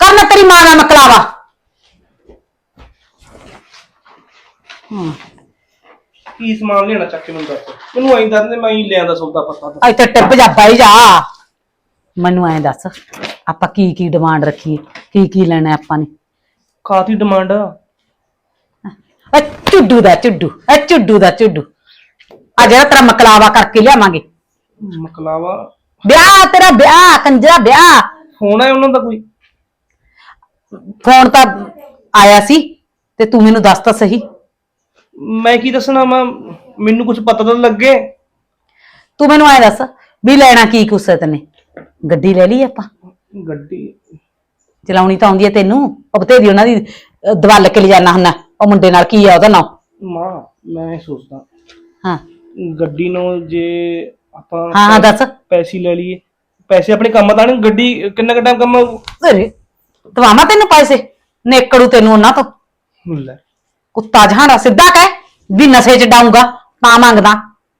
ਕਰਨਾ ਤੇਰੀ ਮਾਂ ਨਾਲ ਮਕਲਾਵਾ। ਹੂੰ। ਕੀ ਸਮਾਨ ਲੈਣਾ ਚੱਕ ਕੇ ਮੈਨੂੰ ਦੱਸ। ਮੈਨੂੰ ਆਈ ਦੱਸ ਦੇ ਮੈਂ ਹੀ ਲਿਆਂਦਾ ਸੌਦਾ ਪੱਤਾ ਤਾਂ। ਇੱਥੇ ਟਿੱਪ ਜਾ ਬਾਈ ਜਾ। ਮੈਨੂੰ ਐਂ ਦੱਸ ਆਪਾਂ ਕੀ ਕੀ ਡਿਮਾਂਡ ਰੱਖੀਏ ਕੀ ਕੀ ਲੈਣਾ ਆਪਾਂ ਨੇ? ਕਾਹਦੀ ਡਿਮਾਂਡ ਆ? ਚੁੱਡੂ ਦਾ ਚੁੱਡੂ ਆ ਚੁੱਡੂ ਦਾ ਚੁੱਡੂ ਆ ਜਿਹੜਾ ਤੇਰਾ ਮਕਲਾਵਾ ਕਰਕੇ ਲਿਆਵਾਂਗੇ। ਮਕਲਾਵਾ? ਵਿਆਹ ਤੇਰਾ ਵਿਆਹ ਕੰਜਰਾ ਵਿਆਹ। ਫੋਨ ਹੈ ਉਹਨਾਂ ਦਾ ਕੋਈ। ਫੋਨ ਤਾਂ ਆਇਆ ਸੀ ਤੇ ਤੂੰ ਮੈਨੂੰ ਦੱਸ ਤਾਂ ਸਹੀ। ਮੈਂ ਕੀ ਦੱਸਣਾ ਮੈਂ ਮੈਨੂੰ ਕੁਝ ਪਤਾ ਤਾਂ ਲੱਗੇ। ਤੂੰ ਮੈਨੂੰ ਐ ਦੱਸ ਵੀ ਲੈਣਾ ਕੀ ਕੁਛ ਹੈ ਤੈਨੇ ਗੱਡੀ ਲੈ ਲਈ ਆਪਾਂ? ਗੱਡੀ। ਚਲਾਉਣੀ ਤਾਂ ਆਉਂਦੀ ਹੈ ਤੈਨੂੰ। ਉਹ ਬਤੇਰੀ ਉਹਨਾਂ ਦੀ ਅਹ, ਦਵਲ ਕੇ ਲਿਜਾਣਾ ਹੁੰਦਾ। ਉਹ ਮੁੰਡੇ ਨਾਲ ਕੀ ਆ ਉਹਦਾ ਨਾਮ? ਮਾਂ ਮੈਂ ਇਹ ਸੋਚਦਾ। ਹਾਂ। ਗੱਡੀ ਨੂੰ ਜੇ ਆਪਾਂ ਹਾਂ ਹਾਂ ਦੱਸ। ਪੈਸੇ ਲੈ ਲਈਏ। ਪੈਸੇ ਆਪਣੇ ਕੰਮ ਤਾਂ ਨਹੀਂ ਗੱਡੀ ਕਿੰਨਾ ਕੁ ਟਾਈਮ ਕੰਮ ਆਊ? ਅਰੇ ਦਵਾਵਾਂ ਤੈਨੂੰ ਪੈਸੇ? ਨੇਕੜੂ ਤੈਨੂੰ ਉਹਨਾਂ ਤੋਂ। ਲੈ। ਕੁੱਤਾ ਜਹਾਨਾ ਸਿੱਧਾ ਕਹਿ ਵੀ ਨਸ਼ੇ ਚ ਡਾਊਂਗਾ ਤਾਂ ਮੰਗਦਾ।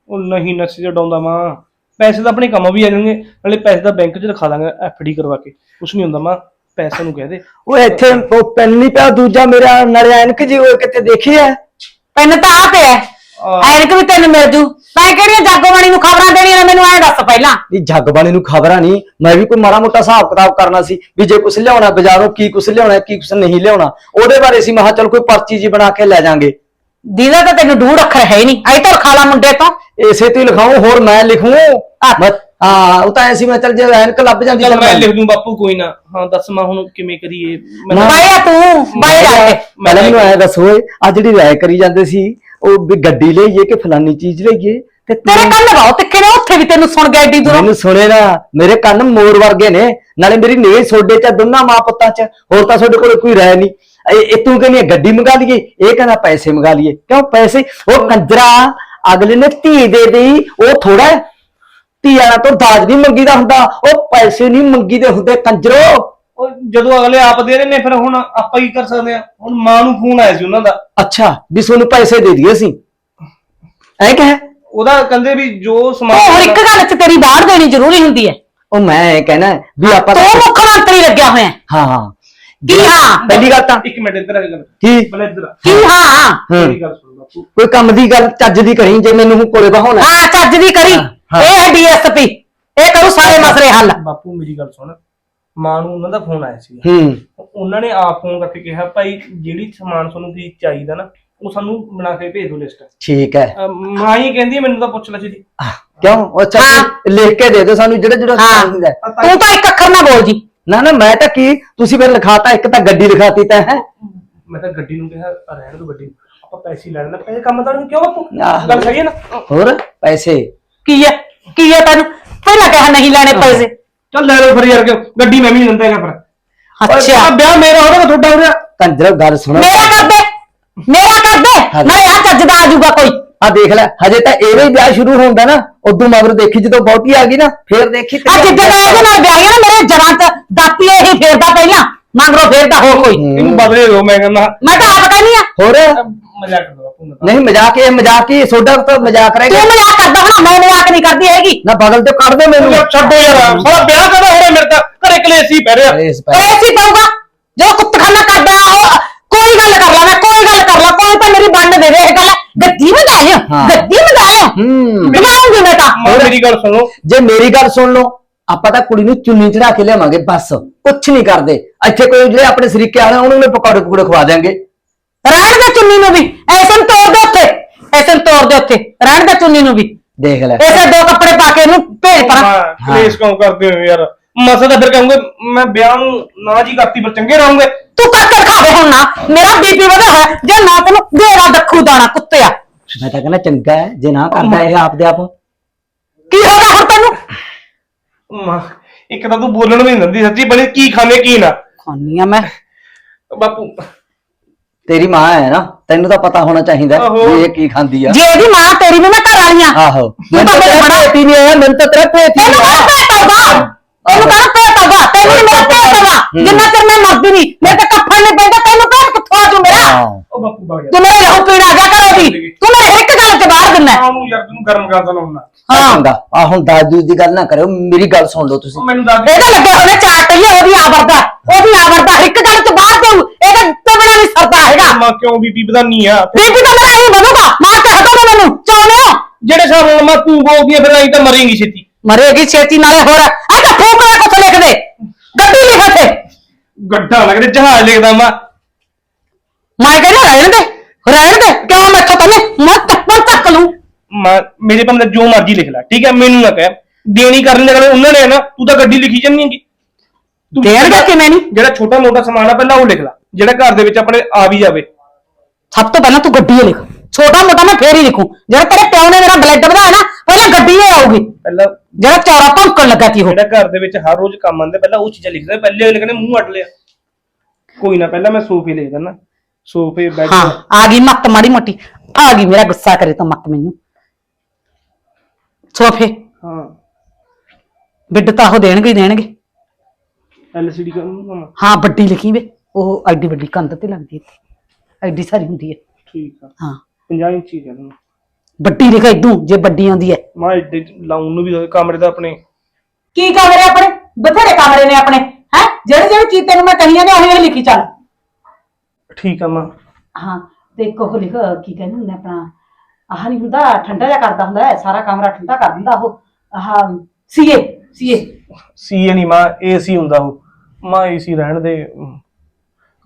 ਉਹ ਨਹੀਂ ਨਸ਼ੇ ਚ ਡਾਉਂਦਾ ਮਾਂ। ਪੈਸੇ ਤਾਂ ਆਪਣੇ ਕੰਮ ਵੀ ਆ ਜਾਣਗੇ ਨਾਲੇ ਪੈਸੇ ਤਾਂ ਬੈਂਕ 'ਚ ਰਖਾ ਦਾਂਗੇ ਐਫਡੀ ਕਰਵਾ ਕੇ। ਕੁਛ ਨਹੀਂ ਹੁੰਦਾ ਮਾਂ ਪੈਸੇ ਨੂੰ ਕਹਿ ਦੇ। ਉਹ ਇੱਥੇ ਉਹ ਪੈਨ ਨਹੀਂ ਪਿਆ ਦੂਜਾ ਮੇਰਾ ਨਰੈਣਕ ਜੀ ਉਹ ਕਿਤੇ ਦੇਖੀ ਹੈ ਪੈਨ ਤਾਂ ਆ ਪਿਆ। ਐਨਕ ਵੀ ਤੈਨੂੰ ਮਿਲ ਜੂ। ਮੈਂ ਕਿਹੜੀਆਂ ਜਾਗੋਵਾਣੀ ਨੂੰ ਖਬਰਾਂ ਦੇਣੀਆਂ ਨੇ ਮੈਨੂੰ ਐ ਦੱਸ ਪਹਿਲਾਂ। ਵੀ ਜਗਬਾਣੀ ਨੂੰ ਖਬਰਾਂ ਨਹੀਂ। ਮੈਂ ਵੀ ਕੋਈ ਮਾੜਾ ਮੋਟਾ ਹਿਸਾਬ ਕਿਤਾਬ ਕਰਨਾ ਸੀ ਵੀ ਜੇ ਕੁਝ ਲਿਆਉਣਾ ਬਾਜ਼ਾਰੋਂ ਕੀ ਕੁਝ ਲਿਆਉਣਾ ਕੀ ਕੁਝ ਨਹੀਂ ਲਿਆਉਣਾ। ਉਹਦੇ ਬਾਰੇ ਸੀ ਮੈਂ ਕਿਹਾ ਚਲ ਕੋਈ ਪਰਚੀ ਜੀ ਬਣਾ ਕੇ ਲੈ ਜਾਾਂਗੇ। ਦੀਦਾ ਤਾਂ ਤੈਨੂੰ ਡੂੜ ਅੱਖਰ ਹੈ ਹੀ ਨਹੀਂ। ਅਜੇ ਤਾਂ ਖਾਲਾ ਮੁੰਡੇ ਤੋਂ। ਇਸੇ ਤੇ ਲਿਖਾਉ ਹੋਰ ਮੈਂ ਲਿਖੂੰ। ਮੈਂ- ਹਾਂ ਉਹ ਤਾਂ ਐਸੀ ਮੈਂ ਚੱਲ ਜੇ ਐਨਕ ਲੱਭ ਜਾਂਦੀ ਚੱਲ ਤਾਂ ਮੈਂ ਲਿਖ ਦੂੰ ਬਾਪੂ ਕੋਈ ਨਾ। ਹਾਂ ਦੱਸ ਮੈਂ ਹੁਣ ਕਿਵੇਂ ਕਰੀਏ? ਮੈਂ। ਬਾਇਆ ਤੂੰ ਬਾਇਆ ਪਹਿਲਾਂ ਮੈਨੂੰ ਐ ਦੱਸੋ ਓਏ ਆ ਜਿਹੜੀ ਰਾਇ ਕਰੀ ਜਾਂਦੇ ਸੀ ਉਹ ਵੀ ਗੱਡੀ ਲਈਏ ਕਿ ਫਲਾਨੀ ਚੀਜ਼ ਲਈਏ ਤੇ ਤੂੰ- ਤੇਰੇ ਕੰਨ ਬਹੁਤ ਤਿੱਖੇ ਨੇ ਉੱਥੇ ਵੀ ਤੈਨੂੰ ਸੁਣ ਗਿਆ ਏਡੀ ਦੂਰੋਂ। ਮੈਨੂੰ ਸੁਣੇ ਨਾ ਮੇਰੇ ਕੰਨ ਮੋਰ ਵਰਗੇ ਨੇ ਨਾਲੇ ਮੇਰੀ ਨੀਂਹ ਸੋਡੇ ਚ ਆ ਦੋਨਾਂ ਮਾਂ ਪੁੱਤਾਂ ਚ। ਹੋਰ ਤਾਂ ਤੁਹਾਡੇ ਕੋਲ ਕੋਈ ਰਾਇ ਨਹੀਂ। ਇਹ ਇਹ ਤੂੰ ਕਹਿੰਦੀ ਹੈ ਗੱਡੀ ਮੰਗਾ ਲਈਏ ਇਹ ਕਹਿੰਦਾ ਪੈਸੇ ਮੰਗਾ ਲਈਏ। ਕਿਉਂ ਪੈਸੇ? ਉਹ ਕੰਜਰਾ ਅਗਲੇ ਨੇ ਧੀ ਦੇ ਦੇਈ ਉਹ ਥੋੜਾ ਧੀਆਂ ਤੋਂ ਦਾਜ ਨਹੀਂ ਮੰਗੀਦਾ ਹੁੰਦਾ ਉਹ ਪੈਸੇ ਨਹੀਂ ਮੰਗੀਦੇ ਹੁੰਦੇ ਕੰਜਰੋ। ਉਹ ਜਦੋਂ ਅਗਲੇ ਆਪ ਦੇ ਰਹੇ ਨੇ ਫਿਰ ਹੁਣ ਆਪਾਂ ਕੀ ਕਰ ਸਕਦੇ ਆ ਹੁਣ ਮਾਂ ਨੂੰ ਫੋਨ ਆਇਆ ਸੀ ਉਹਨਾਂ ਦਾ। ਅੱਛਾ ਵੀ ਤੁਹਾਨੂੰ ਪੈਸੇ ਦੇ ਦਈਏ ਅਸੀਂ। ਐ ਕਹੇ। ਉਹਦਾ ਕਹਿੰਦੇ ਵੀ ਜੋ ਉਹ ਸਮਾਨ ਹੋਰ ਇੱਕ ਗੱਲ 'ਚ ਤੇਰੀ ਬਾੜ ਦੇਣੀ ਜ਼ਰੂਰੀ ਹੁੰਦੀ ਹੈ। ਉਹ ਮੈਂ ਇਹ ਕਹਿਣਾ ਹੈ ਵੀ ਆਪਾਂ ਤੂੰ ਮੁੱਖ ਮੰਤਰੀ ਲੱਗਿਆ ਹੋਇਆ ਹੈ। ਹਾਂ ਹਾਂ। ਕੀ ਹਾਂ? ਪਹਿਲੀ ਗੱਲ ਤਾਂ ਇੱਕ ਮਿੰਟ ਇੱਧਰ ਆ ਗੱਲ। ਕੀ? ਪਹਿਲਾਂ ਇੱਧਰ ਆ। ਕੀ ਹਾਂ ਹਾਂ। ਮੇਰੀ ਗੱਲ ਸੁਣ ਬਾਪੂ। ਕੋਈ ਕੰਮ ਦੀ ਗੱਲ ਚੱਜ ਦੀ ਕਰੀ ਜੇ ਮੈਨੂੰ ਕੋਲੇ ਬਹਾਉਣਾ ਹਾਂ। ਚੱਜ ਦੀ ਕਰੀ। ਹਾਂ। ਇਹ ਹੈ ਡੀਐਸਪੀ। ਇਹ ਕਰੂ ਸਾਰੇ ਮਸਲੇ ਹੱਲ। ਬਾਪੂ ਮੇਰੀ ਗੱਲ ਸੁਣ। ਮਾਂ ਨੂੰ ਉਹਨਾਂ ਦਾ ਫੋਨ ਆਇਆ ਸੀ ਹੂੰ। ਉਹਨਾਂ ਨੇ ਆਪ ਫੋਨ ਕਰਕੇ ਕਿਹਾ ਭਾਈ ਜਿਹੜੀ ਸਮਾਨ ਤੁਹਾਨੂੰ ਕੀ ਚਾਹੀਦਾ ਨਾ ਉਹ ਸਾਨੂੰ ਬਣਾ ਕੇ ਭੇਜ ਦਿਓ ਲਿਸਟ ਠੀਕ ਹੈ। ਮਾਂ ਹੀ ਕਹਿੰਦੀ ਹੈ, ਮੈਨੂੰ ਤਾਂ ਪੁੱਛ ਲੈ ਜੀ। ਕਿਉਂ? ਉਹ ਅੱਛਾ ਹਾਂ। ਲਿਖ ਕੇ ਦੇ ਦਿਓ ਸਾਨੂੰ ਜਿਹੜਾ ਜਿਹੜਾ ਹਾਂ। ਸਮਾਨ ਹੁੰਦਾ ਹੈ। ਤੂੰ ਤਾਂ ਇੱਕ ਅੱਖਰ ਨਾ ਬੋਲ ਜੀ। ਨਾ ਨਾ ਮੈਂ ਤਾਂ ਕੀ ਤੁਸੀਂ ਫਿਰ ਲਿਖਾਤਾ ਇੱਕ ਤਾਂ ਗੱਡੀ ਲਿਖਾਤੀ ਤਾਂ ਹੈ। ਮੈਂ ਤਾਂ ਗੱਡੀ ਨੂੰ ਕਿਹਾ ਰਹਿਣ ਦੋ ਗੱਡੀ ਨੂੰ। ਆਪਾਂ ਪੈਸੇ ਹੀ ਲੈ ਲੈਣਾ ਪੈਸੇ ਕੰਮ ਤਾਂ ਨਹੀਂ ਕਿਉਂ ਬਾਪੂ ਆਹੋ। ਗੱਲ ਸਹੀ ਹੈ ਨਾ? ਹੋਰ ਪੈਸੇ। ਕੀ ਹੈ? ਕੀ ਹੈ ਤੈਨੂੰ? ਪਹਿਲਾਂ ਕਿਹਾ ਨਹੀਂ ਲੈਣੇ ਪੈਸੇ। ਚੱਲ ਲੈ ਲਓ ਫਿਰ ਯਾਰ ਕਿਉਂ? ਗੱਡੀ ਮੈਂ ਵੀ ਨਹੀਂ ਦਿੰਦਾ ਹੈਗਾ ਫਿਰ ਅੱਛਾ। ਆਹ ਵਿਆਹ ਮੇਰਾ ਹੋਣਾ ਤੁਹਾਡਾ ਹੋ ਰਿਹਾ ਕੰਜਰ ਗੱਲ ਸੁਣੋ। ਮੇਰਾ ਕਰ ਦੇ ਮੇਰਾ ਕਰ ਦੇ। ਨਾ ਯਾਰ ਚੱਜ ਦਾ ਆ ਜਾਊਗਾ ਕੋਈ। ਆ ਦੇਖ ਲੈ ਹਜੇ ਤਾਂ ਇਹਦੇ ਹੀ ਵਿਆਹ ਸ਼ੁਰੂ ਹੁੰਦਾ ਨਾ ਉਦੋਂ ਮਗਰ ਦੇਖੀ ਜਦੋਂ ਬਹੁਤੀ ਆ ਗਈ ਨਾ ਫੇਰ ਦੇਖੀ ਆ ਜਿੱਦਾਂ ਦਾ ਇਹਦੇ ਨਾਲ ਵਿਆਹ ਨਾ ਮੇਰੇ ਜੜਾਂ 'ਚ ਦਾਤੀ ਇਹੀ ਫੇਰਦਾ ਪਹਿਲਾਂ। ਮੰਗਰੋ ਫੇਰਦਾ ਹੋਰ ਕੋਈ। ਇਹਨੂੰ ਬਦਲੇ ਦਿਓ ਮੈਂ ਕਹਿੰਦਾ ਮੈਂ ਤਾਂ ਆਪ ਕਹਿੰਦੀ ਆ। ਹੋਰ? ਮਜ਼ਾਕ ਤਾਂ। ਨਹੀਂ ਮਜ਼ਾਕ ਇਹ ਮਜ਼ਾਕ ਹੀ ਸੋਡਾ ਤਾਂ ਮਜ਼ਾਕ ਰਹਿ ਤੂੰ ਗਿਆ ਮਜ਼ਾਕ ਕਰਦਾ ਹੋਣਾ ਮੈਂ ਮਜ਼ਾਕ ਨਹੀਂ ਕਰਦੀ ਹੈਗੀ। ਨਾ ਬਗਲ ਤੇ ਕੱਢ ਦੇ ਮੈਨੂੰ। ਛੱਡੋ ਯਾਰ ਸਾਲਾ ਵਿਆਹ ਕਦਾ ਹੋ ਰਿਹਾ ਮੇਰੇ ਤਾਂ ਘਰੇ ਕਲੇਸੀ ਪੈ ਰਿਹਾ। ਇਸ ਪੈ ਐਸੀ ਪਊਗਾ। ਜੋ ਕੁੱਤਖਾਨਾ ਕਰਦਾ ਉਹ ਕੋਈ ਗੱਲ ਕਰ ਲਾ ਮੈਂ ਕੋਈ ਗੱਲ ਕਰ ਲਾ ਕੋਈ ਤਾਂ ਮੇਰੀ ਬੰਦ ਦੇ ਦੇ ਇਹ ਗੱਲ। ਗੱਦੀ ਮੰਗਾਇਓ ਹਾਂ। ਗੱਦੀ ਮੰਗਾਇਓ। ਹੂੰ। ਦਿਵਾਉਂਗੀ ਮੈਂ ਤਾਂ। ਮਾਂ ਮੇਰੀ ਗੱਲ ਸੁਣੋ। ਜੇ ਮੇਰੀ ਗੱਲ ਸੁਣ ਲਓ ਆਪਾਂ ਤਾਂ ਕੁੜੀ ਨੂੰ ਚੁੰਨੀ ਚੜਾ ਕੇ ਲਿਆਵਾਂਗੇ ਬਸ। ਕੁਛ ਨਹੀਂ ਕਰਦੇ। ਇੱਥੇ ਕੋਈ ਜਿਹੜੇ ਆਪਣੇ ਸਰੀਕੇ ਵਾਲੇ ਉਹਨਾਂ ਨੂੰ ਪਕੌੜੇ ਪਕੌੜੇ ਖਵਾ ਦੇਾਂਗੇ ਰਹਿਣ ਦੇ ਚੁੰਨੀ ਨੂੰ ਵੀ। ਐਸੇ ਨੂੰ ਤੋੜ ਦੇ ਉੱਥੇ। ਐਸੇ ਨੂੰ ਤੋੜ ਦੇ ਉੱਥੇ। ਰਹਿਣ ਦੇ ਚੁੰਨੀ ਨੂੰ ਵੀ। ਦੇਖ ਲੈ। ਐਸੇ ਦੋ ਕੱਪੜੇ ਪਾ ਕੇ ਇਹਨੂੰ ਭੇਜ ਪਰਾਂ। ਕਲੇਸ਼ ਕਿਉਂ ਕਰਦੇ ਹੋ ਯਾਰ? ਮਸਾ ਤਾਂ ਫਿਰ ਕਹੂੰਗੇ ਮੈਂ ਵਿਆਹ ਨੂੰ ਨਾ ਜੀ ਕਰਤੀ ਪਰ ਚੰਗੇ ਰਹੋਗੇ। ਤੂੰ ਕਰਕੇ ਖਾ ਦੇ ਹੁਣ ਨਾ। ਮੇਰਾ ਬੀਪੀ ਵਧਿਆ ਹੋਇਆ ਜੇ ਨਾ ਤੈਨੂੰ ਦੇਵਾ ਦੱਖੂ ਦਾਣਾ ਕੁੱਤਿਆ। ਮੈਂ ਤਾਂ ਕਹਿੰਦਾ ਚੰਗਾ ਹੈ ਜੇ ਨਾ ਕਰਦਾ ਇਹ ਆਪਦੇ ਆਪ। ਕੀ ਹੋ ਗਿਆ ਹੁਣ ਤੈਨੂੰ? ਮਾਂ ਇੱਕ ਤਾਂ ਤੂੰ ਬੋਲਣ ਵੀ ਨਹੀਂ ਦਿੰਦੀ ਸੱਚੀ ਬੜੀ ਕੀ ਖਾਣੇ ਕੀ ਨਾ। ਖਾਨੀ ਆ ਮੈਂ। ਬਾਪੂ। ਤੇਰੀ ਮਾਂ ਹੈ ਨਾ ਤੈਨੂੰ ਤਾਂ ਪਤਾ ਹੋਣਾ ਚਾਹੀਦਾ ਆਹੋ। ਵੀ ਇਹ ਕੀ ਖਾਂਦੀ ਆ। ਜੇ ਇਹਦੀ ਮਾਂ ਤੇਰੀ ਵੀ ਮੈਂ ਘਰ ਵਾਲੀਆਂ ਆਹੋ। ਤੂੰ ਮੈਨੂੰ ਤਾਂ ਤਾਂ ਮੇਰੇ ਤੇਰਾ ਹੀ ਨਹੀਂ ਆਇਆ ਮੈਨੂੰ ਤਾਂ ਤੇਰਾ ਹੀ ਤੈਨੂੰ ਨਹੀਂ ਕਹਣਾ ਆਇਆ ਪੇਟ ਹੋਗਾ? ਤੈਨੂੰ ਕਹਣਾ ਪੇਟ ਹੋਗਾ? ਤੈਨੂੰ ਨੀ ਮੇਰਾ ਪੇਟ ਹੋਗਾ। ਜਿੰਨਾ ਚਿਰ ਮੈਂ ਮਰਦੀ ਨਹੀਂ ਮੇਰੇ ਤੇ ਕੱਫਣ ਨਹੀਂ ਪੈਂਦਾ ਤੈਨੂੰ ਪੇਟ ਕਿੱਥੋਂ ਆ ਜੂ ਮੇਰਾ? ਹਾਂ। ਉਹ ਬਾਪੂ ਬਾਗ ਤੂੰ ਮੇਰੇ ਲਹੂ ਪੀਣ ਆ ਗਿਆ ਤੂੰ ਮੇਰੇ ਹਰ ਇੱਕ ਗੱਲ ਚ ਬਾਹਰ ਦਿੰਦਾ ਮਾਂ ਨੂੰ ਯਾਰ ਤੈਨੂੰ ਗਰਮ ਕਰਦਾ ਲਾਉਣਾ ਹਾਂ। ਚੰਗਾ ਆ ਹੁਣ ਦਾਜ ਦੂਜ ਦੀ ਗੱਲ ਨਾ ਕਰਿਓ ਮੇਰੀ ਗੱਲ ਸੁਣ ਲਓ ਤੁਸੀਂ। ਉਹ ਮੈਨੂੰ ਦੱਸ ਦੇ। ਇਹਦੇ ਲੱਗੇ ਹੋਣੇ ਚਾਰ ਟਈਏ ਉਹਦੀ ਆਵਰਦਾ ਉਹਦੀ ਆਵਰਦਾ ਇੱਕ ਗੱਲ ਚ ਬਾਹਰ ਦੇਉ ਇਹਦੇ ਤੋਂ ਬਿਨਾਂ ਨਹੀਂ ਸਰਦਾ ਹੈਗਾ। ਮਾਂ ਕਿਉਂ ਬੀਬੀ ਵਧਾਨੀ ਆ? ਬੀਬੀ ਤਾਂ ਮੇਰਾ ਹੀ ਵਧੂਗਾ ਮਾਰ ਕੇ ਹਟੋ ਮੈਨੂੰ ਚਾਉਨੇ ਹੋ ਜਿਹੜੇ ਹਿਸਾਬ ਨਾਲ ਮਾਂ ਤੂੰ ਬੋਲਦੀ ਆ ਫਿਰ ਐਂ ਤਾਂ ਮਰੇਂਗੀ ਛੇਤੀ। ਮਰੇਗੀ ਛੇਤੀ ਨਾਲੇ ਹੋਰ ਆ। ਤਾਂ ਫੂਕ ਲੈ ਕੁਛ ਲਿਖ ਦੇ ਗੱਡੀ ਲਿਖ ਤੇ ਗੱਡਾ ਲੱਗਦੇ ਜਹਾਜ਼ ਲਿਖਦਾ ਮਾਂ। ਮੈਂ ਕਹਿੰਦਾ ਰਹਿਣ ਦੇ ਰਹਿਣ ਦੇ ਕਿਉਂ ਮੈਂ ਇੱਥੋਂ ਪਹਿਲੇ ਮੈਂ ਚੱਪਲ ਚੱਕ ਲੂੰ ਮਾਂ ਮੇਰੇ ਭਾਵੇਂ ਜੋ ਮਰਜ਼ੀ ਲਿਖ ਲੈ ਠੀਕ ਹੈ? ਮੈਨੂੰ ਨਾ ਕਹਿ। ਦੇਣੀ ਕਰਨੀ ਲਗਾ ਉਹਨਾਂ ਨੇ ਨਾ ਤੂੰ ਤਾਂ ਗੱਡੀ ਲਿਖੀ ਜਾਂਦੀ ਹੈਗੀ। ਤੂੰ ਦੇਣਗੇ ਕਿਵੇਂ ਨਹੀਂ। ਜਿਹੜਾ ਛੋਟਾ ਮੋਟਾ ਸਮਾਨ ਆ ਪਹਿਲਾਂ ਉਹ ਲਿਖ ਲੈ। ਜਿਹੜਾ ਘਰ ਦੇ ਵਿੱਚ ਆਪਣੇ ਆ ਵੀ ਜਾਵੇ। ਸਭ ਤੋਂ ਪਹਿਲਾਂ ਤੂੰ ਗੱਡੀ ਲਿਖ। ਛੋਟਾ ਮੋਟਾ ਮੈਂ ਫੇਰ ਹੀ ਲਿਖੂ। ਜਿਹੜਾ ਤੇਰੇ ਪਿਓ ਨੇ ਮੇਰਾ ਬਲੱਡ ਵਧਾਇਆ ਨਾ ਪਹਿਲਾਂ ਗੱਡੀ ਹੀ ਆਊਗੀ। ਪਹਿਲਾਂ ਜਿਹੜਾ ਚੌਰਾ ਭੌਂਕਣ ਲੱਗਾ ਤੀ ਉਹ। ਜਿਹੜਾ ਘਰ ਦੇ ਵਿੱਚ ਹਰ ਰੋਜ਼ ਕੰਮ ਆਉਂਦਾ ਪਹਿਲਾਂ ਉਹ ਚੀਜ਼ਾਂ ਲਿਖਦਾ ਪਹਿਲੇ ਉਹ ਲਿਖਣੇ ਮੂੰਹ ਅੱਡ ਲਿਆ। ਕੋਈ ਨਾ ਪਹਿਲਾਂ ਮੈਂ ਸੋਫੇ ਲਿਖ ਦਿੰਦਾ। ਸੋਫੇ ਬੈੱਡ। ਹਾਂ ਆ ਗਈ ਮੱਤ ਮਾੜੀ ਮੋਟੀ। ਆ ਗਈ ਮੇਰਾ ਗੁੱਸਾ ਕਰੇ ਤਾਂ ਮੱਤ ਮੈਨੂੰ। ਸੋਫੇ। ਹਾਂ। ਬਿੱਡ ਤਾਂ ਉਹ ਦੇਣਗੇ ਹੀ ਦੇਣਗੇ। ਐਲਸੀਡੀ ਕਰੂੰਗਾ ਹਾਂ ਵੱਡੀ ਲਿਖੀ ਵੇ। ਉਹ ਐਡੀ ਵੱਡੀ ਕੰਧ ਤੇ ਲੱਗਦੀ ਇੱਥੇ। ਐਡੀ ਸਾਰੀ ਹੁੰਦੀ ਹੈ। ਠੀਕ ਆ। ਹਾਂ। 50 ਇੰਚੀ ਕਰ ਵੱਡੀ ਲਿਖ ਇਦੂ ਜੇ ਵੱਡੀ ਆਉਂਦੀ ਹੈ। ਮਾਂ ਏਡੇ ਲਾਉਣ ਨੂੰ ਵੀ ਕਮਰੇ ਦਾ ਆਪਣੇ। ਕੀ ਕਮਰੇ ਆਪਣੇ? ਬਥੇਰੇ ਕਮਰੇ ਨੇ ਆਪਣੇ। ਹੈ? ਜਿਹੜੇ ਜਿਹੜੇ ਚੀਜ਼ ਤੈਨੂੰ ਮੈਂ ਕਹੀਆਂ ਨੇ ਉਹੀ ਉਹੀ ਲਿਖੀ ਚੱਲ। ਠੀਕ ਆ ਮਾਂ। ਹਾਂ। ਤੇ ਇੱਕ ਉਹ ਲਿਖ ਕੀ ਕਹਿੰਦੇ ਹੁੰਦੇ ਆਪਣਾ? ਆਹ ਨਹੀਂ ਹੁੰਦਾ ਠੰਡਾ ਜਿਹਾ ਕਰਦਾ ਹੁੰਦਾ ਹੈ ਸਾਰਾ ਕਮਰਾ ਠੰਡਾ ਕਰ ਦਿੰਦਾ ਉਹ ਆਹ ਸੀਏ ਸੀਏ। ਸੀਏ ਨਹੀਂ ਮਾਂ ਏਸੀ ਹੁੰਦਾ ਉਹ। ਮਾਂ ਏਸੀ ਰਹਿਣ ਦੇ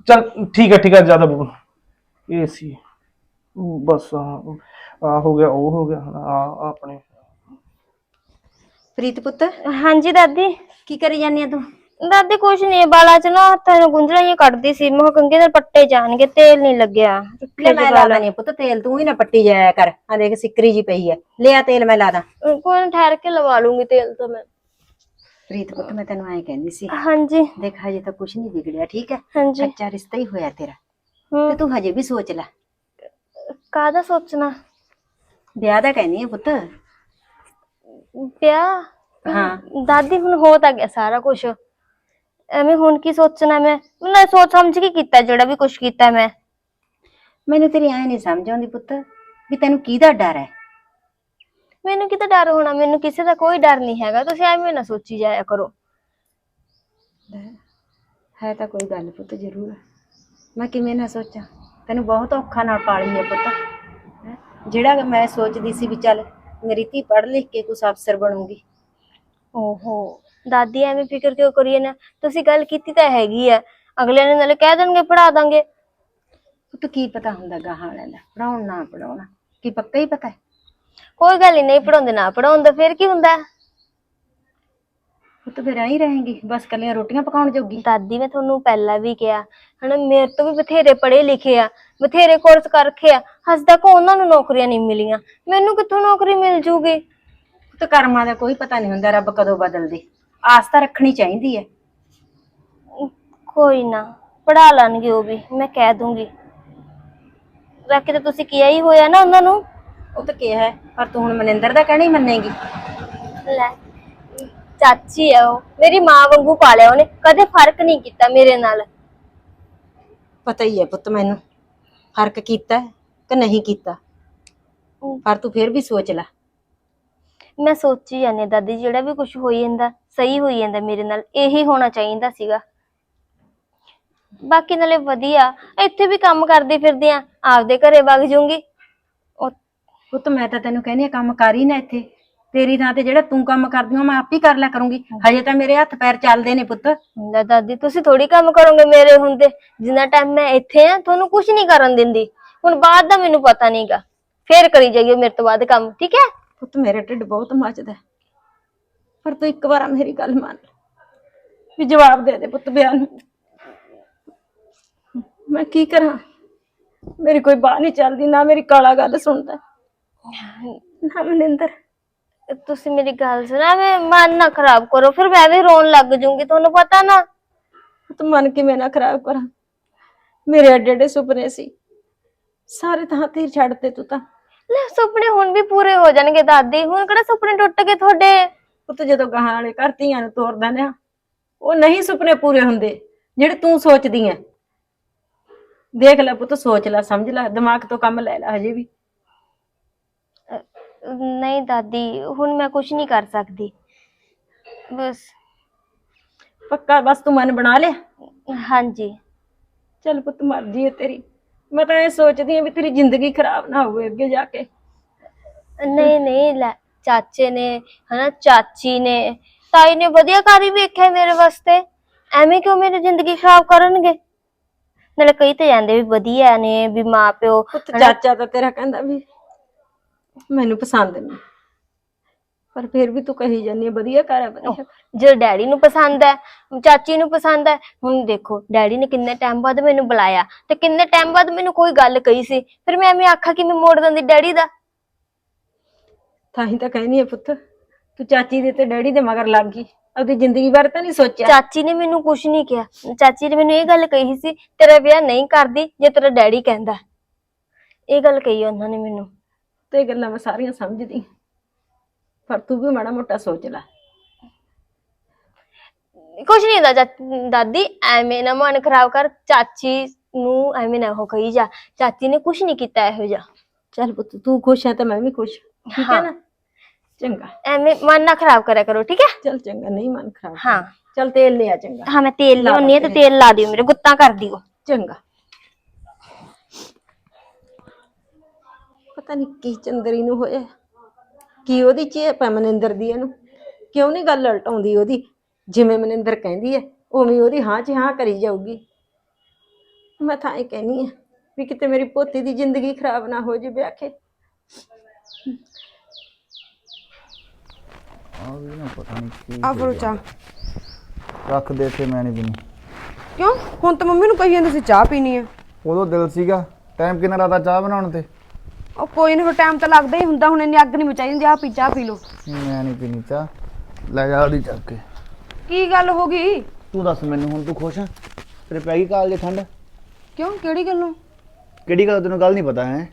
ਚਲ ਠੀਕ ਹੈ ਠੀਕ ਹੈ ਜ਼ਿਆਦਾ ਬੋਲ। ਏਸੀ। ਬਸ ਆ ਹੋ ਗਿਆ ਉਹ ਹੋ ਗਿਆ ਆ ਆਪਣੇ। ਪ੍ਰੀਤ ਪੁੱਤ? ਹਾਂਜੀ ਦਾਦੀ। ਕੀ ਕਰੀ ਜਾਂਦੀ ਆ ਤੂੰ? ਦਾਦੀ ਕੁਛ ਨਹੀਂ ਬਾਲਾਂ ਚ ਨਾ ਹੱਥਾਂ ਨੂੰ ਗੁੰਝਲਾਂ ਜਿਹੀਆਂ ਕੱਢਦੀ ਸੀ। ਮੈਂ ਕਿਹਾ ਕੰਗੇ ਦੇ ਪੱਟੇ ਜਾਣਗੇ ਤੇਲ ਨਹੀਂ ਲੱਗਿਆ। ਲੈ ਮੈਂ ਲਾ। ਦਾਂ ਪੁੱਤ ਤੇਲ ਤੂੰ ਹੀ ਨਾ ਪੱਟੀ ਜਾਇਆ ਕਰ। ਆ ਦੇਖ ਸਿੱਕਰੀ ਜੀ ਪਈ ਐ ਲਿਆ ਤੇਲ ਮੈਂ ਲਾ ਦਾਂ। ਕੋਈ ਨਾ ਠਹਿਰ ਕੇ ਲਵਾ ਲੂੰਗੀ ਤੇਲ ਤਾਂ ਮੈਂ। ਪ੍ਰੀਤ ਪੁੱਤ ਮੈਂ ਤੈਨੂੰ ਐਂ ਕਹਿੰਦੀ ਸੀ। ਹਾਂਜੀ। ਦੇਖ ਹਜੇ ਤਾਂ ਕੁਝ ਨਹੀਂ ਵਿਗੜਿਆ ਠੀਕ ਹੈ? ਹਾਂਜੀ। ਕੱਚਾ ਰਿਸ਼ਤਾ ਹੀ ਹੋਇਆ ਤੇਰਾ। ਹੂੰ। ਤੇ ਤੂੰ ਹਜੇ ਵੀ ਸੋਚ ਲੈ। ਕਾਹਦਾ ਸੋਚਣਾ? ਵਿਆਹ ਦਾ ਕਹਿੰਦੀ ਆ ਪੁੱਤ। ਵਿਆਹ? ਹਾਂ। ਦਾਦੀ ਹੁਣ ਹੋ ਤਾਂ ਗਿਆ ਸਾਰਾ ਕੁਝ ਐਵੇਂ ਹੁਣ ਕੀ ਸੋਚਣਾ ਮੈਂ? ਮੈਂ ਸੋਚ ਸਮਝ ਕੇ ਕੀਤਾ ਜਿਹੜਾ ਵੀ ਕੁਝ ਕੀਤਾ ਮੈਂ। ਮੈਨੂੰ ਤੇਰੀ ਐ ਨਹੀਂ ਸਮਝ ਆਉਂਦੀ ਪੁੱਤ ਵੀ ਤੈਨੂੰ ਕਿਹਦਾ ਡਰ ਹੈ ਮੈਨੂੰ ਕਿਤੇ ਡਰ ਹੋਣਾ? ਮੈਨੂੰ ਕਿਸੇ ਦਾ ਕੋਈ ਡਰ ਨਹੀਂ ਹੈਗਾ। ਤੁਸੀਂ ਐਵੇਂ ਨਾ ਸੋਚੀ ਜਾਇਆ ਕਰੋ। ਹੈ ਤਾਂ ਕੋਈ ਗੱਲ ਪੁੱਤ ਜ਼ਰੂਰ। ਮੈਂ ਕਿਵੇਂ ਨਾ ਸੋਚਾਂ? ਤੈਨੂੰ ਬਹੁਤ ਔਖਾ ਨਾਲ ਪਾਲੀ ਹੈ ਪੁੱਤ। ਹੈਂ। ਜਿਹੜਾ ਮੈਂ ਸੋਚਦੀ ਸੀ ਵੀ ਚੱਲ ਮੇਰੀ ਧੀ ਪੜ੍ਹ ਲਿਖ ਕੇ ਕੁਛ ਅਫਸਰ ਬਣੂਗੀ। ਓਹੋ। ਦਾਦੀ ਐਵੇਂ ਫਿਕਰ ਕਿਉਂ ਕਰੀਏ ਨਾ ਤੁਸੀਂ ਗੱਲ ਕੀਤੀ ਤਾਂ ਹੈਗੀ ਆ। ਅਗਲੇ ਨੇ ਨਾਲੇ ਕਹਿ ਦੇਣਗੇ ਪੜਾ ਦਾਂਗੇ। ਪੁੱਤ ਕੀ ਪਤਾ ਹੁੰਦਾ ਗਾਹਾਂ ਵਾਲਿਆਂ ਦਾ? ਪੜਾਉਣ ਨਾ ਪੜਾਉਣਾ ਕੀ ਪੱਕਾ ਹੀ ਪਤਾ? ਹੈ ਕੋਈ ਗੱਲ ਹੀ ਨਹੀਂ ਪੜਾਉਂਦੇ ਨਾ ਪੜਾਉਂਦਾ ਫਿਰ ਕੀ ਹੁੰਦਾ? ਪੁੱਤ ਫਿਰ ਆਈ ਰਹੇਗੀ। ਬਸ ਕੱਲੀਆਂ ਰੋਟੀਆਂ ਪਕਾਉਣ ਜੋਗੀ। ਦਾਦੀ ਮੈਂ ਤੁਹਾਨੂੰ ਪਹਿਲਾਂ ਵੀ ਕਿਹਾ ਹਨਾ ਮੇਰੇ ਤੋਂ ਵੀ ਬਥੇਰੇ ਪੜੇ ਲਿਖੇ ਆ ਬਥੇਰੇ ਕੋਰਸ ਕਰ ਰੱਖੇ ਆ। ਹੱਸਦਾ ਕੋ ਉਹਨਾਂ ਨੂੰ ਨੌਕਰੀਆਂ ਨਹੀਂ ਮਿਲੀਆਂ। ਮੈਨੂੰ ਕਿੱਥੋਂ ਨੌਕਰੀ ਮਿਲ ਜੂਗੀ? ਪੁੱਤ ਕਰਮਾਂ ਦਾ ਕੋਈ ਪਤਾ ਨਹੀਂ ਹੁੰਦਾ ਰੱਬ ਕਦੋਂ ਬਦਲਦੇ। ਆਸ ਤਾਂ ਰੱਖਣੀ ਚਾਹੀਦੀ ਹੈ। ਕੋਈ ਨਾ ਪੜਾ ਲੈਣਗੇ ਉਹ ਵੀ ਮੈਂ ਕਹਿ ਦੂੰਗੀ। ਬਾਕੀ ਤਾਂ ਤੁਸੀਂ ਕਿਹਾ ਹੀ ਹੋਇਆ ਨਾ ਉਹਨਾਂ ਨੂੰ। ਉਹ ਤਾਂ ਕਿਹਾ ਹੈ ਪਰ ਤੂੰ ਹੁਣ ਮਨਿੰਦਰ ਦਾ ਕਹਿਣਾ ਹੀ ਮੰਨੇਗੀ। ਲੈ ਚਾਚੀ ਆ ਉਹ ਮੇਰੀ ਮਾਂ ਵਾਂਗੂ ਪਾਲਿਆ ਉਹਨੇ ਕਦੇ ਫ਼ਰਕ ਨਹੀਂ ਕੀਤਾ ਮੇਰੇ ਨਾਲ। ਪਤਾ ਹੀ ਹੈ ਪੁੱਤ ਮੈਨੂੰ ਫ਼ਰਕ ਕੀਤਾ ਹੈ ਕਿ ਨਹੀਂ ਕੀਤਾ। ਪਰ ਤੂੰ ਫਿਰ ਵੀ ਸੋਚ ਲੈ। ਮੈਂ ਸੋਚੀ ਜਾਂਦੀ ਦਾਦੀ ਜਿਹੜਾ ਵੀ ਕੁਝ ਹੋਈ ਜਾਂਦਾ ਸਹੀ ਹੋਈ ਜਾਂਦਾ ਮੇਰੇ ਨਾਲ ਇਹੀ ਹੋਣਾ ਚਾਹੀਦਾ ਸੀਗਾ। ਬਾਕੀ ਨਾਲੇ ਵਧੀਆ ਇੱਥੇ ਵੀ ਕੰਮ ਕਰਦੀ ਫਿਰਦੀ ਆ ਆਪਦੇ ਘਰੇ ਵਗ ਜੂੰਗੀ। ਉਹ ਪੁੱਤ ਮੈਂ ਤਾਂ ਤੈਨੂੰ ਕਹਿੰਦੀ ਆ ਕੰਮ ਕਰ ਹੀ ਨਾ ਇੱਥੇ। ਤੇਰੀ ਥਾਂ ਤੇ ਜਿਹੜਾ ਤੂੰ ਕੰਮ ਕਰਦੀ ਹੋ ਮੈਂ ਆਪ ਹੀ ਕਰ ਲਿਆ ਕਰੂੰਗੀ। ਹਜੇ ਤਾਂ ਮੇਰੇ ਹੱਥ ਪੈਰ ਚੱਲਦੇ ਨੇ ਪੁੱਤ। ਲੈ ਦਾਦੀ ਤੁਸੀਂ ਥੋੜੀ ਕੰਮ ਕਰੋਗੇ ਮੇਰੇ ਹੁੰਦੇ। ਜਿੰਨਾ ਟਾਈਮ ਮੈਂ ਇੱਥੇ ਆ ਤੁਹਾਨੂੰ ਕੁਝ ਨਹੀਂ ਕਰਨ ਦਿੰਦੀ। ਹੁਣ ਬਾਅਦ ਦਾ ਮੈਨੂੰ ਪਤਾ ਨਹੀਂਗਾ ਫੇਰ ਕਰੀ ਜਾਈਓ ਮੇਰੇ ਤੋਂ ਬਾਅਦ ਕੰਮ ਠੀਕ ਹੈ? ਪੁੱਤ ਮੇਰੇ ਢਿੱਡ ਬਹੁਤ ਮੱਚਦਾ ਹੈ। ਪਰ ਤੂੰ ਇੱਕ ਵਾਰ ਮੇਰੀ ਗੱਲ ਮੰਨ ਵੀ ਜਵਾਬ ਦੇ ਦੇ ਪੁੱਤ ਬਿਆਨ ਮੈਂ ਕੀ ਕਰਾਂ? ਮੇਰੀ ਕੋਈ ਬਾਹ ਨਹੀਂ ਚੱਲਦੀ ਨਾ ਮੇਰੀ ਕਾਲਾ ਗੱਲ ਸੁਣਦਾ। ਨਾ ਮਨਿੰਦਰ। ਤੁਸੀਂ ਮੇਰੀ ਗੱਲ ਸੁਣਾ ਮੈਂ ਮਨ ਨਾ ਖਰਾਬ ਕਰੋ ਫਿਰ ਮੈਂ ਵੀ ਰੋਣ ਲੱਗ ਜੂੰਗੀ ਤੁਹਾਨੂੰ ਪਤਾ ਨਾ। ਤੂੰ ਮਨ ਕਿਵੇਂ ਨਾ ਖਰਾਬ ਕਰਾਂ? ਮੇਰੇ ਐਡੇ ਐਡੇ ਸੁਪਨੇ ਸੀ। ਸਾਰੇ ਤੇ ਹੀ ਛੱਡਤੇ ਤੂੰ ਤਾਂ। ਲੈ ਸੁਪਨੇ ਹੁਣ ਵੀ ਪੂਰੇ ਹੋ ਜਾਣਗੇ ਦਾਦੀ ਹੁਣ ਕਿਹੜਾ ਸੁਪਨੇ ਟੁੱਟ ਗਏ ਤੁਹਾਡੇ? ਪੁੱਤ ਜਦੋਂ ਗਾਹਾਂ ਵਾਲੇ ਘਰ ਧੀਆਂ ਨੂੰ ਤੋਰਦਾ ਨੇ ਉਹ ਨਹੀਂ ਸੁਪਨੇ ਪੂਰੇ ਹੁੰਦੇ ਜਿਹੜੇ ਤੂੰ ਸੋਚਦੀ ਐ। ਦੇਖ ਲੈ ਪੁੱਤ ਸੋਚ ਲੈ ਸਮਝ ਲੈ ਦਿਮਾਗ ਤੋਂ ਕੰਮ ਲੈ ਲੈ ਹਜੇ ਵੀ। ਨਹੀਂ ਦਾਦੀ ਹੁਣ ਮੈਂ ਕੁਝ ਨਹੀਂ ਕਰ ਸਕਦੀ। ਬਸ। ਪੱਕਾ ਬਸ ਤੂੰ ਮਨ ਬਣਾ ਲਿਆ? ਹਾਂਜੀ। ਚੱਲ ਪੁੱਤ ਮਰਜ਼ੀ ਹੈ ਤੇਰੀ। ਮੈਂ ਤਾਂ ਇਹ ਸੋਚਦੀ ਆ ਵੀ ਤੇਰੀ ਜ਼ਿੰਦਗੀ ਖਰਾਬ ਨਾ ਹੋਵੇ ਅੱਗੇ ਜਾ ਕੇ। ਨਹੀਂ ਨਹੀਂ ਲੈ ਚਾਚੇ ਨੇ ਹਨਾ ਚਾਚੀ ਨੇ ਤਾਈ ਨੇ ਵਧੀਆ ਘਰ ਹੀ ਵੇਖਿਆ ਮੇਰੇ ਵਾਸਤੇ। ਐਵੇਂ ਕਿਉਂ ਮੇਰੀ ਜ਼ਿੰਦਗੀ ਖਰਾਬ ਕਰਨਗੇ? ਨਾਲੇ ਕਈ ਤੇ ਜਾਂਦੇ ਵੀ ਵਧੀਆ ਨੇ ਵੀ ਮਾਂ ਪਿਓ ਪੁੱਤ ਚਾਚਾ ਤਾਂ ਤੇਰਾ ਕਹਿੰਦਾ ਵੀ ਮੈਨੂੰ ਪਸੰਦ ਨਹੀਂ। ਪਰ ਫਿਰ ਵੀ ਤੂੰ ਕਹੀ ਜਾਂਦੀ ਹੈ ਵਧੀਆ ਘਰ ਹੈ ਵਧੀਆ। ਘਰ। ਜੇ ਡੈਡੀ ਨੂੰ ਪਸੰਦ ਹੈ ਚਾਚੀ ਨੂੰ ਪਸੰਦ ਹੈ ਹੁਣ ਦੇਖੋ ਡੈਡੀ ਨੇ ਕਿੰਨੇ ਟਾਈਮ ਬਾਅਦ ਮੈਨੂੰ ਬੁਲਾਇਆ ਤੇ ਕਿੰਨੇ ਟਾਈਮ ਬਾਅਦ ਮੈਨੂੰ ਕੋਈ ਗੱਲ ਕਹੀ ਸੀ ਫਿਰ ਮੈਂ ਐਵੇਂ ਆਖਾਂ ਕਿ ਮੈਂ ਮੋੜ ਦਿੰਦੀ ਡੈਡੀ ਦਾ। ਤਾਂ ਹੀ ਤਾਂ ਕਹਿੰਦੀ ਹੈ ਪੁੱਤ ਤੂੰ ਚਾਚੀ ਦੇ ਤੇ ਡੈਡੀ ਦੇ ਮਗਰ ਲੱਗ ਗਈ ਆਪਣੀ ਜ਼ਿੰਦਗੀ ਬਾਰੇ ਤਾਂ ਨਹੀਂ ਸੋਚਿਆ। ਚਾਚੀ ਨੇ ਮੈਨੂੰ ਕੁਝ ਨਹੀਂ ਕਿਹਾ ਚਾਚੀ ਨੇ ਮੈਨੂੰ ਇਹ ਗੱਲ ਕਹੀ ਸੀ ਤੇਰਾ ਵਿਆਹ ਨਹੀਂ ਕਰਦੀ ਜੇ ਤੇਰਾ ਡੈਡੀ ਕਹਿੰਦਾ। ਇਹ ਗੱਲ ਕਹੀ ਉਹਨਾਂ ਨੇ ਮੈਨੂੰ। ਤੇ ਇਹ ਗੱਲਾਂ ਮੈਂ ਸਾਰੀਆਂ ਸਮਝਦੀ। ਪਰ ਤੂੰ ਵੀ ਮਾੜਾ ਮੋਟਾ ਸੋਚ ਲੈ ਕੁਝ ਨਹੀਂ ਹੁੰਦਾ ਚਾ- ਦਾਦੀ ਐਵੇਂ ਨਾ ਮਨ ਖਰਾਬ ਕਰ ਚਾਚੀ ਨੂੰ ਐਵੇਂ ਨਾ ਉਹ ਕਹੀ ਜਾ ਚਾਚੀ ਨੇ ਕੁਝ ਨਹੀਂ ਕੀਤਾ ਇਹੋ ਜਿਹਾ ਚੱਲ ਪੁੱਤ ਤੂੰ ਖੁਸ਼ ਹੈ ਤਾਂ ਮੈਂ ਵੀ ਖੁਸ਼ ਠੀਕ ਹੈ ਹਾਂ। ਨਾ ਚੰਗਾ ਐਵੇਂ ਮਨ ਨਾ ਖਰਾਬ ਕਰਿਆ ਕਰੋ ਠੀਕ ਹੈ ਚੱਲ ਚੰਗਾ ਨਹੀਂ ਮਨ ਖਰਾਬ ਹਾਂ। ਚੱਲ ਤੇਲ ਲਿਆ ਚੰਗਾ ਹਾਂ ਮੈਂ ਤੇਲ ਲਾ ਲਿਆਉਣੀ ਹੈ ਤੇ ਤੇਲ। ਤੇਲ ਲਾ ਦਿਓ ਮੇਰੇ ਗੁੱਤਾਂ ਕਰ ਦਿਓ ਚੰਗਾ ਪਤਾ ਨਹੀਂ ਕੀ ਚੰਦਰੀ ਨੂੰ ਹੋਇਆ ਕੀ ਉਹਦੀ ਚੇਪ ਹੈ ਮਨਿੰਦਰ ਦੀ ਇਹਨੂੰ? ਕਿਉਂ ਨਹੀਂ ਗੱਲ ਉਲਟਾਉਂਦੀ ਉਹਦੀ? ਜਿਵੇਂ ਮਨਿੰਦਰ ਕਹਿੰਦੀ ਹੈ ਉਵੇਂ ਉਹਦੀ ਹਾਂ 'ਚ ਹਾਂ ਕਰੀ ਜਾਊਗੀ। ਮੈਂ ਤਾਂ ਇਹ ਕਹਿਨੀ ਆ ਵੀ ਕਿਤੇ ਮੇਰੀ ਪੋਤੀ ਦੀ ਜ਼ਿੰਦਗੀ ਖਰਾਬ ਨਾ ਹੋ ਜਾਵੇ ਆਖੇ। ਆ ਵੀ ਨਾ ਪਤਾ ਨਹੀਂ ਕੀ ਆ ਫੜੋ ਚਾਹ। ਰੱਖ ਦੇ ਇੱਥੇ ਮੈਂ ਨਹੀਂ ਪੀਣੀ। ਕਿਉਂ? ਹੁਣ ਤਾਂ ਮੰਮੀ ਨੂੰ ਕਹੀ ਜਾਂਦੇ ਸੀ ਚਾਹ ਪੀਣੀ ਆ। ਉਦੋਂ ਦਿਲ ਸੀਗਾ ਟਾਈਮ ਕਿੰਨਾ ਰਾਤਾ ਚਾਹ ਬਣਾਉਣ ਤੇ? ਉਹ ਕੋਈ ਨਹੀਂ ਟਾਈਮ ਤਾਂ ਲੱਗਦਾ ਹੀ ਹੁੰਦਾ ਹੁਣ ਇੰਨੀ ਅੱਗ ਨਹੀਂ ਮਚਾਈ ਹੁੰਦੀ ਆ ਪੀ ਚਾਹ ਪੀ ਲਓ। ਮੈਂ ਨਹੀਂ ਪੀਣੀ ਚਾਹ। ਲੈ ਜਾ ਉਹਦੀ ਚੱਕ ਕੇ। ਕੀ ਗੱਲ ਹੋ ਗਈ? ਤੂੰ ਦੱਸ ਮੈਨੂੰ ਹੁਣ ਤੂੰ ਖੁਸ਼ ਆ? ਤੇਰੇ ਪੈ ਗਈ ਕਾਲ ਦੇ ਠੰਡ? ਕਿਉਂ ਕਿਹੜੀ ਗੱਲੋਂ? ਕਿਹੜੀ ਗੱਲ ਤੈਨੂੰ ਗੱਲ ਨਹੀਂ ਪਤਾ ਹੈ?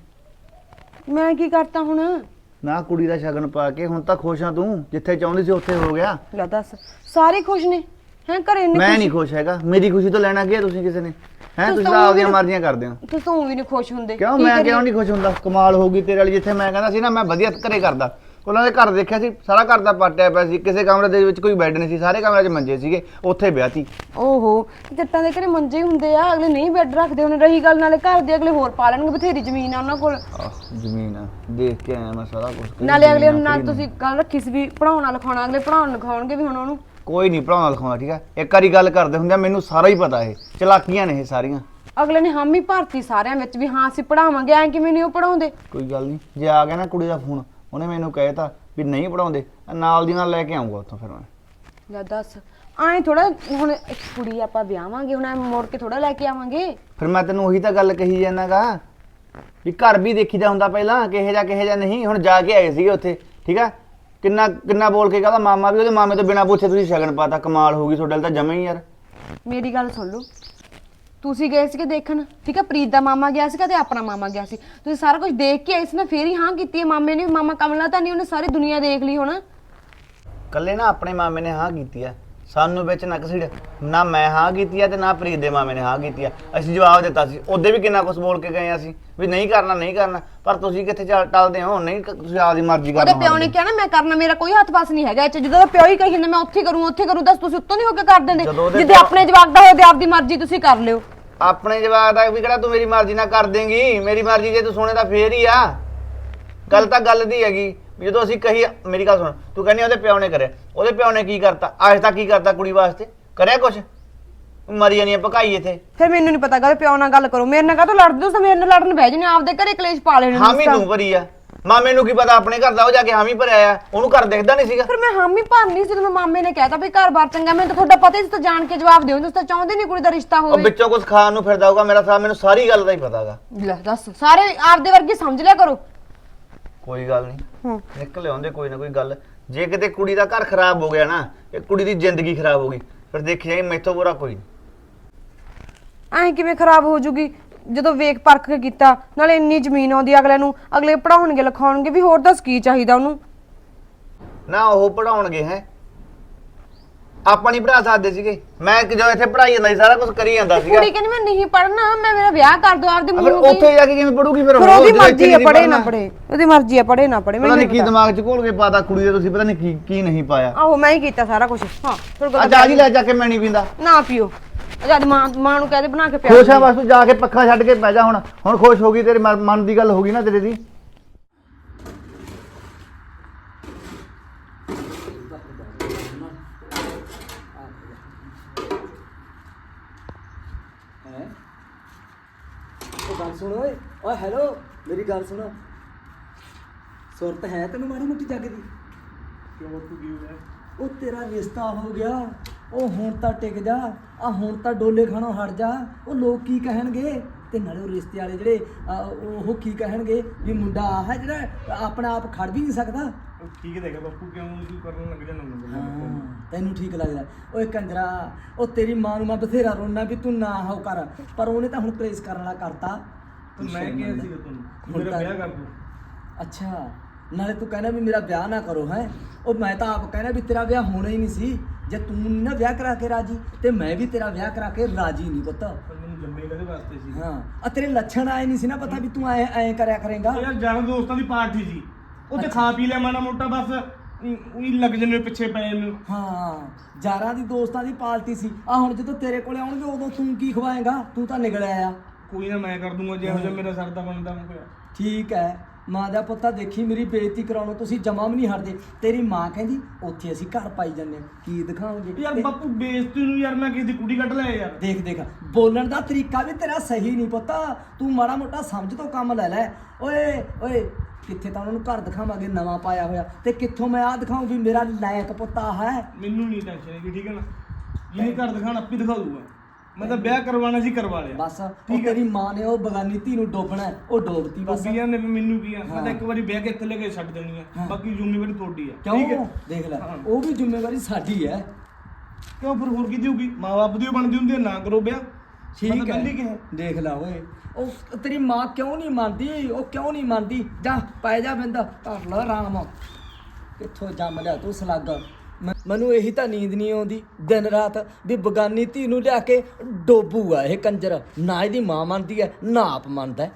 ਮੈਂ ਕੀ ਕਰਤਾ ਹੁਣ? ਨਾ ਕੁੜੀ ਦਾ ਸ਼ਗਨ ਪਾ ਕੇ ਹੁਣ ਤਾਂ ਖੁਸ਼ ਆ ਤੂੰ ਜਿੱਥੇ ਚਾਹੁੰਦੀ ਸੀ ਉੱਥੇ ਹੋ ਗਿਆ। ਲੈ ਦੱਸ ਸਾਰੇ ਖੁਸ਼ ਨੇ? ਹੈ ਘਰੇ ਇੰਨੇ ਮੈਂ ਨਹੀਂ ਖੁਸ਼ ਹੈਗਾ। ਮੇਰੀ ਖੁਸ਼ੀ ਤੋਂ ਲੈਣਾ ਕੀ ਹੈ ਤੁਸੀਂ ਕਿਸੇ ਨੇ? ਹੈ ਤੁਸੀਂ ਤਾਂ ਆਪਦੀਆਂ ਮਰਜ਼ੀਆਂ ਕਰਦੇ ਹੋ। ਤੁਸੀਂ ਤਾਂ ਵੀ ਨਹੀਂ ਖੁਸ਼ ਹੁੰਦੇ। ਕਿਉਂ? ਮੈਂ? ਕਿਉਂ ਨਹੀਂ ਖੁਸ਼ ਹੁੰਦਾ? ਕਮਾਲ ਹੋ ਗਈ ਤੇਰੇ ਵਾਲੀ ਜਿੱਥੇ ਮੈਂ ਕਹਿੰਦਾ ਸੀ ਨਾ ਮੈਂ ਵਧੀਆ ਘਰੇ ਕਰਦਾ। ਉਹਨਾਂ ਦੇ ਘਰ ਦੇਖਿਆ ਸੀ ਸਾਰਾ ਘਰ ਦਾ ਪਾਟਿਆ ਪਿਆ ਸੀ। ਕਿਸੇ ਕਮਰੇ ਦੇ ਵਿੱਚ ਕੋਈ ਬੈੱਡ ਨਹੀਂ ਸੀ ਸਾਰੇ ਕਮਰਿਆਂ 'ਚ ਮੰਜੇ ਸੀਗੇ ਉੱਥੇ ਵਿਆਹ ਤੀ ਓਹੋ ਜੱਟਾਂ ਦੇ ਘਰੇ ਮੰਜੇ ਹੀ ਹੁੰਦੇ ਆ ਅਗਲੇ ਨਹੀਂ ਬੈੱਡ ਰੱਖਦੇ ਉਹਨੇ ਰਹੀ ਗੱਲ ਨਾਲੇ ਘਰ ਦੇ ਅਗਲੇ ਹੋਰ ਪਾ ਲੈਣਗੇ ਬਥੇਰੀ ਜ਼ਮੀਨ ਆ ਉਹਨਾਂ ਕੋਲ। ਜ਼ਮੀਨ ਆ ਦੇਖ ਕੇ ਆਇਆ ਮੈਂ ਸਾਰਾ ਕੁਝ ਨਾਲੇ ਅਗਲੇ ਨਾਲ ਤੁਸੀਂ ਗੱਲ ਰੱਖੀ ਸੀ ਵੀ ਪੜਾਉਣਾ ਲਿਖਾਉਣਾ ਅਗਲੇ ਪੜਾਉਣ ਲਿਖਾਉਣਗੇ ਵੀ ਹੁਣ ਉਹਨੂੰ। ਕੋਈ ਨਹੀਂ ਪੜਾਉਣਾ ਲਿਖਾਉਣਾ ਠੀਕ ਆ ਇੱਕ ਵਾਰੀ ਗੱਲ ਕਰਦੇ ਹੁੰਦੇ ਆ, ਮੈਨੂੰ ਸਾਰਾ ਹੀ ਪਤਾ ਇਹ। ਚਲਾਕੀਆਂ ਨੇ ਇਹ ਸਾਰੀਆਂ। ਅਗਲੇ ਨੇ ਹਾਮੀ ਭਰਤੀ ਸਾਰਿਆਂ ਵਿੱਚ ਵੀ ਹਾਂ ਅਸੀਂ ਪੜਾਵਾਂਗੇ ਐਂ ਕਿਵੇਂ ਨਹੀਂ ਉਹ ਪੜਾਉਂਦੇ ਕੋਈ ਗੱਲ ਨਹੀਂ ਜੇ ਆ ਗਿਆ ਨਾ ਕੁੜੀ ਦਾ ਫੋਨ ਉਹਨੇ ਮੈਨੂੰ ਕਹਿਤਾ ਵੀ ਨਹੀਂ ਪੜਾਉਂਦੇ ਨਾਲ ਦੀ ਨਾਲ ਲੈ ਕੇ ਆਉਂਗਾ ਉੱਥੋਂ ਫਿਰ ਮੈਂ। ਲੈ ਦੱਸ ਐਂ ਥੋੜਾ ਹੁਣ ਇੱਕ ਕੁੜੀ ਆਪਾਂ ਵਿਆਹਾਂਗੇ ਹੁਣ ਐਂ ਮੋੜ ਕੇ ਥੋੜਾ ਲੈ ਕੇ ਆਵਾਂਗੇ? ਫਿਰ ਮੈਂ ਤੈਨੂੰ ਉਹੀ ਤਾਂ ਗੱਲ ਕਹੀ ਜਾਣਾਗਾ ਵੀ ਘਰ ਵੀ ਦੇਖੀਦਾ ਹੁੰਦਾ ਪਹਿਲਾਂ ਕਿਹੇ ਜਾ ਕਿਹੇ ਜਾ ਨਹੀਂ ਹੁਣ ਜਾ ਕੇ ਆਏ ਸੀਗੇ ਉੱਥੇ ਠੀਕ ਆ ਕਿੰਨਾ ਕਿੰਨਾ ਬੋਲ ਕੇ ਕਹਦਾ ਮਾਮਾ ਵੀ ਉਹਦੇ ਮਾਮੇ ਤੋਂ ਬਿਨਾਂ ਪੁੱਛੇ ਤੁਸੀਂ ਸ਼ਗਨ ਪਾਤਾ ਕਮਾਲ ਹੋ ਗਈ ਤੁਹਾਡੇ ਨਾਲ ਤਾਂ ਜਮਾ ਹੀ ਯਾਰ। ਮੇਰੀ ਗੱਲ ਸੁਣ ਲਓ। ਤੁਸੀਂ ਗਏ ਸੀਗੇ ਦੇਖਣ ਠੀਕ ਹੈ ਪ੍ਰੀਤ ਦਾ ਮਾਮਾ ਗਿਆ ਸੀਗਾ ਤੇ ਆਪਣਾ ਮਾਮਾ ਗਿਆ ਸੀ। ਤੁਸੀਂ ਸਾਰਾ ਕੁਝ ਦੇਖ ਕੇ ਆਏ ਸੀ ਨਾ ਫੇਰ ਹੀ ਹਾਂ ਕੀਤੀ ਹੈ ਮਾਮੇ ਨੇ ਮਾਮਾ ਕਮਲਾ ਤਾਂ ਨਹੀਂ ਉਹਨੇ ਸਾਰੀ ਦੁਨੀਆ ਦੇਖ ਲਈ ਹੁਣ। ਕੱਲੇ ਨਾ ਆਪਣੇ ਮਾਮੇ ਨੇ ਹਾਂ ਕੀਤੀ ਆ। ਸਾਨੂੰ ਵਿੱਚ ਨਾ ਕਸੀੜ ਨਾ ਮੈਂ ਹਾਂ ਕੀਤੀ ਆ ਤੇ ਨਾ ਪ੍ਰੀਤ ਦੇ ਮਾਮੇ ਨੇ ਹਾਂ ਕੀਤੀ ਆ। ਅਸੀਂ ਜਵਾਬ ਦਿੱਤਾ ਸੀ। ਉਹਦੇ ਵੀ ਕਿੰਨਾ ਕੁਝ ਬੋਲ ਕੇ ਗਏ ਆ ਅਸੀਂ ਵੀ ਨਹੀਂ ਕਰਨਾ ਨਹੀਂ ਕਰਨਾ। ਪਰ ਤੁਸੀਂ ਕਿੱਥੇ ਚੱਲ ਟਲਦੇ ਹੋ? ਨਹੀਂ ਕ- ਤੁਸੀਂ ਆਪਦੀ ਮਰਜ਼ੀ ਉਹਦੇ ਕਰਨਾ ਪਿਓ ਨੇ ਕਿਹਾ ਨਾ ਮੈਂ ਕਰਨਾ ਮੇਰਾ ਕੋਈ ਹੱਥ ਪਾਸ ਨਹੀਂ ਹੈਗਾ। ਇਹ ਚ ਜਦੋਂ ਪਿਓ ਹੀ ਕਹੀ ਜਾਂਦਾ ਮੈਂ ਉੱਥੇ ਕਰੂੰ ਉੱਥੇ ਕਰੂੰ ਦੱਸ ਤੁਸੀਂ ਉੱਤੋਂ ਨਹੀਂ ਹੋ ਕੇ ਕਰ ਦਿੰਦੇ ਜਦੋਂ ਉਹਦੇ ਜਿੱਦੇ ਪਿਓ- ਆਪਣੇ ਜਵਾਕ ਦਾ ਤੇ ਆਪਦੀ ਮਰਜ਼ੀ ਤੁਸੀਂ ਕਰ ਲਿਓ। ਆਪਣੇ ਜਵਾਬ ਦਾ ਵੀ ਕਿਹੜਾ ਤੂੰ ਮੇਰੀ ਮਰਜ਼ੀ ਨਾਲ ਕਰ ਦੇਂਗੀ? ਮੇਰੀ ਮਰਜ਼ੀ ਜੇ ਤੂੰ ਸੁਣੇ ਤਾਂ ਫੇਰ ਹੀ ਆ। ਗੱਲ ਤਾਂ ਗੱਲ ਦੀ ਹੈਗੀ। ਵੀ ਜਦੋਂ ਅਸੀਂ ਕਹੀ ਮੇਰੀ ਗੱਲ ਸੁਣ ਤੂੰ ਕਹਿੰਦੀ ਉਹਦੇ ਪਿਓ ਨੇ ਕਰਿਆ। ਉਹਦੇ ਪਿਓ ਨੇ ਕੀ ਕਰਤਾ? ਅੱਜ ਤੱਕ ਕੀ ਕਰਤਾ ਕੁੜੀ ਵਾਸਤੇ? ਕਰਿਆ ਕੁਛ? ਮਰੀ ਜਾਨੀ ਪਕਾਈ ਇੱਥੇ। ਫਿਰ ਮੈਨੂੰ ਨਹੀਂ ਪਤਾ ਗਾ ਪਿਓ ਨਾਲ ਗੱਲ ਕਰੋ। ਮੇਰੇ ਨਾਲ ਕਾਹਤੋਂ ਲੜਦੇ ਹੋ? ਤਾਂ ਮੇਰੇ ਨਾਲ ਲੜਨ ਬਹਿ ਜਨੇ ਆਪਦੇ ਘਰੇ ਕਲੇਸ਼ ਪਾ ਲੈਣੇ ਨੇ ਹਾਮੀ ਤੂੰ। ਭਰੀ ਆ। ਮਾਮੇ ਨੂੰ ਕੀ ਪਤਾ? ਆਪਣੇ ਘਰ ਦਾ ਉਹ ਜਾ ਕੇ ਹਾਮੀ ਭਰਿਆ ਆ। ਉਹਨੂੰ ਘਰ ਦਿਖਦਾ ਨਹੀਂ ਸੀਗਾ। ਫਿਰ ਮੈਂ ਹਾਮੀ ਭਰਨੀ ਸੀ ਜਦੋਂ ਮਾਮੇ ਨੇ ਕਹਿਤਾ ਵੀ ਘਰ-ਬਾਰ ਚੰਗਾ ਮੈਨੂੰ ਤਾਂ ਤੁਹਾਡਾ ਪਤਾ ਹੀ ਸੀ ਤਾਂ ਜਾਣ ਕੇ ਜਵਾਬ ਦਿਓ। ਤੁਸੀਂ ਤਾਂ ਚਾਹੁੰਦੇ ਨਹੀਂ ਕੁੜੀ ਦਾ ਰਿਸ਼ਤਾ ਉਹ ਹੋਵੇ। ਵਿੱਚੋਂ ਕੁਝ ਖਾਣ ਨੂੰ ਫਿਰਦਾ ਹੋਊਗਾ ਮੇਰਾ ਸਾਹ ਮੈਨੂੰ ਸਾਰੀ ਗੱਲ ਦਾ ਹੀ ਪਤਾਗਾ ਲੈ ਦੱਸ ਸਾਰੇ ਆਪਦੇ ਵਰਗੇ ਸਮਝ ਲਿਆ ਕਰੋ। ਕੋਈ ਗੱਲ ਨਹੀਂ ਹੂੰ। ਨਿਕਲ ਆਉਂਦੇ ਕੋਈ ਨਾ ਕੋਈ ਗੱਲ। ਜੇ ਕਿਤੇ ਕੁੜੀ ਦਾ ਘਰ ਖਰਾਬ ਹੋ ਗਿਆ ਨਾ ਇਹ ਕੁੜੀ ਦੀ ਜ਼ਿੰਦਗੀ ਖਰਾਬ ਹੋ ਗਈ। ਫਿਰ ਦੇਖੀ ਜਾਈ ਮੈਥੋਂ ਬੁਰਾ ਕੋਈ ਨਹੀਂ ਐਂ ਕਿਵੇਂ ਖਰਾਬ ਹੋ ਜੂਗੀ? ਜਦੋਂ ਵੇਖ ਪਰਖ ਕੇ ਕੀਤਾ ਨਾਲੇ ਇੰਨੀ ਜ਼ਮੀਨ ਆਉਂਦੀ ਅਗਲੇ ਨੂੰ ਅਗਲੇ ਪੜਾਉਣਗੇ ਲਿਖਾਉਣਗੇ ਵੀ ਹੋਰ ਦੱਸ ਕੀ ਚਾਹੀਦਾ ਉਹਨੂੰ? ਨਾ ਉਹ ਪੜਾਉਣਗੇ ਹੈ। ਆਪਾਂ ਨਹੀਂ ਪੜਾ ਸਕਦੇ ਸੀਗੇ। ਮੈਂ ਕਿ ਜਦੋਂ ਇੱਥੇ ਪੜਾਈ ਜਾਂਦਾ ਸੀ ਸਾਰਾ ਕੁਝ ਕਰੀ ਜਾਂਦਾ ਸੀਗਾ। ਕੁੜੀ ਕਹਿੰਦੀ ਮੈਂ ਨਹੀਂ ਪੜਨਾ ਮੈਂ ਮੇਰਾ ਵਿਆਹ ਕਰ ਦੋ ਆਪਦੇ ਮੂੰਹ ਤੇ ਉੱਥੇ ਜਾ ਕੇ ਕਿਵੇਂ ਪੜੂਗੀ ਫਿਰ? ਫਿਰ ਉਹ ਉਹਦੀ ਮਰਜ਼ੀ ਹੈ ਪੜੇ ਨਾ। ਪੜੇ ਉਹਦੀ ਮਰਜ਼ੀ ਹੈ ਪੜੇ ਨਾ ਪੜੇ ਪਤਾ ਮੈਨੂੰ ਨਹੀਂ ਕੀ ਦਿਮਾਗ 'ਚ ਘੋਲ ਕੇ ਪਾਤਾ ਕੁੜੀ ਦੇ ਤੁਸੀਂ ਪਤਾ ਨਹੀਂ ਕੀ ਕੀ ਨਹੀਂ ਪਾਇਆ। ਆਹੋ ਮੈਂ ਹੀ ਕੀਤਾ ਸਾਰਾ ਕੁਝ ਹਾਂ ਅੱਜ ਆ ਜੀ ਲੈ ਜਾ ਕੇ ਮੈਂ ਨਹੀਂ ਪੀਂਦਾ। ਨਾ ਪੀਓ। ਜਦ ਮਾਂ ਮਾਂ ਨੂੰ ਕਹਦੇ ਬਣਾ ਕੇ ਪਿਆ ਖੁਸ਼ ਆ ਬਸ ਤੂੰ ਜਾ ਕੇ ਪੱਖਾ ਛੱਡ ਕੇ ਪੈ ਜਾ ਹੁਣ। ਹੁਣ ਖੁਸ਼ ਹੋ ਗਈ ਤੇਰੇ ਮਨ ਮਨ ਦੀ ਗੱਲ ਹੋ ਗਈ ਨਾ ਤੇਰੇ ਦੀ। ਗੱਲ ਸੁਣ ਓਏ। ਓਏ ਹੈਲੋ ਮੇਰੀ ਗੱਲ ਸੁਣ। ਸੁਰਤ ਹੈ ਤੈਨੂੰ ਮਾੜੀ ਮੋਟੀ ਜੱਗ ਦੀ? ਕਿਉਂ ਤੂੰ ਕੀ ਹੋਇਆ ਉਹ ਤੇਰਾ ਰਿਸ਼ਤਾ ਹੋ ਗਿਆ। ਉਹ ਹੁਣ ਤਾਂ ਟਿਕ ਜਾ। ਆ ਹੁਣ ਤਾਂ ਡੋਲੇ ਖਾਣੋਂ ਹਟ ਜਾ। ਉਹ ਲੋਕ ਕੀ ਕਹਿਣਗੇ? ਤੇ ਨਾਲੇ ਉਹ ਰਿਸ਼ਤੇ ਵਾਲੇ ਜਿਹੜੇ ਆ, ਉਹ ਕੀ ਕਹਿਣਗੇ? ਵੀ ਮੁੰਡਾ ਆ ਹੈ ਜਿਹੜਾ ਆਪਣਾ ਆਪ ਖੜ ਵੀ ਨਹੀਂ ਸਕਦਾ। ਠੀਕ ਹੈਗਾ ਬਾਪੂ ਕਿਉਂ ਤੂੰ ਕਰਨ ਲੱਗ ਜਾਣਾ ਹਾਂ, ਤੈਨੂੰ ਠੀਕ ਲੱਗਦਾ। ਓਏ ਕੰਜਰਾ ਉਹ ਤੇਰੀ ਮਾਂ ਨੂੰ ਮੈਂ ਬਥੇਰਾ ਰੋਣਾ ਵੀ ਤੂੰ ਨਾ ਹੋ ਕਰ। ਪਰ ਉਹਨੇ ਤਾਂ ਹੁਣ ਕਲੇਸ਼ ਕਰਨ ਵਾਲਾ ਕਰਤਾ। ਮੈਂ ਕਿਹਾ। ਸੀਗਾ ਤੁਹਾਨੂੰ ਮੇਰਾ ਤਾਂ- ਵਿਆਹ ਕਰ ਦੋ ਅੱਛਾ ਨਾਲੇ ਤੂੰ ਕਹਿੰਦਾ ਵੀ ਮੇਰਾ ਵਿਆਹ ਨਾ ਕਰੋ ਹੈ? ਉਹ ਮੈਂ ਤਾਂ ਆਪ ਕਹਿੰਦਾ ਵੀ ਤੇਰਾ ਵਿਆਹ ਹੋਣਾ ਹੀ ਨਹੀਂ ਸੀ। ਜੇ ਤੂੰ ਨੀ ਨਾ ਵਿਆਹ ਕਰਾ ਕੇ ਰਾਜੀ ਤੇ ਮੈਂ ਵੀ ਤੇਰਾ ਵਿਆਹ ਕਰਾ ਕੇ ਰਾਜੀ ਨਹੀਂ ਪੁੱਤ। ਮੈਨੂੰ ਜੰਮੇ ਕਦੇ ਵਾਸਤੇ ਸੀ? ਹਾਂ ਆ ਤੇਰੇ ਲੱਛਣ ਆਏ ਨਹੀਂ ਸੀ ਨਾ ਪਤਾ ਵੀ ਤੂੰ ਐ ਐ ਕਰਿਆ ਕਰੇਗਾ? ਉਹ ਯਾਰ ਯਾਰਾਂ ਦੋਸਤਾਂ ਦੀ ਪਾਰਟੀ ਸੀ। ਉੱਥੇ ਖਾ ਪੀ ਲਿਆ ਮਾੜਾ ਮੋਟਾ ਬਸ ਉਹੀ ਲੱਗ ਜਨੇ ਪਿੱਛੇ ਪਏ ਨੂੰ। ਹਾਂ ਯਾਰਾਂ ਦੀ ਦੋਸਤਾਂ ਦੀ ਪਾਰਟੀ ਸੀ। ਆ ਹੁਣ ਜਦੋਂ ਤੇਰੇ ਕੋਲੇ ਆਉਣਗੇ ਉਦੋਂ ਤੂੰ ਕੀ ਖਵਾਏਗਾ? ਤੂੰ ਤਾਂ ਨਿਕਲ ਆਇਆ। ਕੋਈ ਨਾ ਮੈਂ ਕਰ ਦੂੰਗਾ ਜਿਹੋ ਜਿਹਾ ਮੇਰਾ ਸਰਦਾ ਬਣਦਾ ਹੋਇਆ ਠੀਕ ਹੈ। ਮਾਂ ਦਾ ਪੁੱਤਾ ਦੇਖੀ ਮੇਰੀ ਬੇਇੱਜ਼ਤੀ ਕਰਾਉਣੋਂ ਤੁਸੀਂ ਜਮਾ ਵੀ ਨਹੀਂ ਹਟਦੇ। ਤੇਰੀ ਮਾਂ ਕਹਿੰਦੀ ਉੱਥੇ ਅਸੀਂ ਘਰ ਪਾਈ ਜੰਨੇ ਕੀ ਦਿਖਾਉਂਗੇ ਯਾਰ ਬਾਪੂ ਬੇਇੱਜ਼ਤੀ ਨੂੰ ਯਾਰ ਮੈਂ ਕਿਸੇ ਦੀ ਕੁੜੀ ਕੱਢ ਲਿਆ ਯਾਰ। ਦੇਖ ਦੇਖ। ਬੋਲਣ ਦਾ ਤਰੀਕਾ ਵੀ ਤੇਰਾ ਸਹੀ ਨਹੀਂ ਪੁੱਤਾ। ਤੂੰ ਮਾੜਾ ਮੋਟਾ ਸਮਝ ਤੋਂ ਕੰਮ ਲੈ ਲੈ। ਓਏ ਓਏ ਕਿੱਥੇ ਤਾਂ ਉਹਨਾਂ ਨੂੰ ਘਰ ਦਿਖਾਵਾਂਗੇ ਨਵਾਂ ਪਾਇਆ ਹੋਇਆ। ਤੇ ਕਿੱਥੋਂ ਮੈਂ ਆ ਦਿਖਾਉਂ ਵੀ ਮੇਰਾ ਲਾਇਕ ਪੁੱਤਾ ਹੈ? ਮੈਨੂੰ ਨਹੀਂ ਟੈਨਸ਼ਨ ਹੈਗੀ ਠੀਕ ਹੈ ਨਾ? ਜਿਹਨੇ ਘਰ ਦਿਖਾਣਾ ਆਪੇ ਦਿਖਾ ਦੂੰਗਾ। ਮੈਂ ਤਾਂ ਵਿਆਹ ਕਰਵਾਉਣਾ ਸੀ ਕਰਵਾ ਲਿਆ ਬਸ ਉਹ ਤੇਰੀ ਮਾਂ ਨੇ ਉਹ ਬਗਾਨੀ ਧੀ ਨੂੰ ਡੋਬਣਾ ਹੈ, ਉਹ ਡੋਬਤੀ ਬਸ। ਬੱਬੀਆਂ ਨੇ ਵੀ ਮੈਨੂੰ ਕੀ ਆ ਮੈਂ। ਤਾਂ ਇੱਕ ਵਾਰੀ ਵਿਆਹ ਕੇ ਇੱਥੇ ਲੈ ਕੇ ਛੱਡ ਦੇਣੀ ਆ। ਬਾਕੀ ਜ਼ਿੰਮੇਵਾਰੀ ਤੁਹਾਡੀ ਆ। ਕਿਉਂ? ਦੇਖ ਲੈ ਹਾਂ। ਉਹ ਵੀ ਜ਼ਿੰਮੇਵਾਰੀ ਸਾਡੀ ਹੈ। ਕਿਉਂ? ਫਿਰ ਹੋਰ ਕੀ ਹੋਊਗੀ? ਮਾਂ-ਬਾਪ ਦੀ ਓ ਬਣਦੀ ਹੁੰਦੀ ਆ ਨਾ ਕਰੋ ਵਿਆਹ। ਮੈਂ ਠੀਕ ਤਾਂ ਪਹਿਲੀ ਕਿਹਾ ਹੈ ਦੇਖ ਲੈ ਓਏ ਉਹ ਤੇਰੀ ਮਾਂ ਕਿਉਂ ਨਹੀਂ ਮੰਨਦੀ? ਉਹ ਕਿਉਂ ਨਹੀਂ ਮੰਨਦੀ? ਜਾ ਪੈ ਜਾ ਬਿੰਦ ਧਰ ਲੈ ਆਰਾਮ ਕਿੱਥੋਂ ਜੰਮ ਲਿਆ ਤੂੰ ਸਲੱਗ? ਮੈਂ- ਮੈਨੂੰ ਇਹੀ ਤਾਂ ਨੀਂਦ ਨਹੀਂ ਆਉਂਦੀ ਦਿਨ ਰਾਤ ਵੀ ਬਗਾਨੀ ਧੀ ਨੂੰ ਲਿਆ ਕੇ ਡੋਬੂਗਾ ਇਹ ਕੰਜਰ ਨਾ ਇਹਦੀ ਮਾਂ ਮੰਨਦੀ ਹੈ, ਨਾ ਆਪ ਮੰਨਦਾ ਹੈ।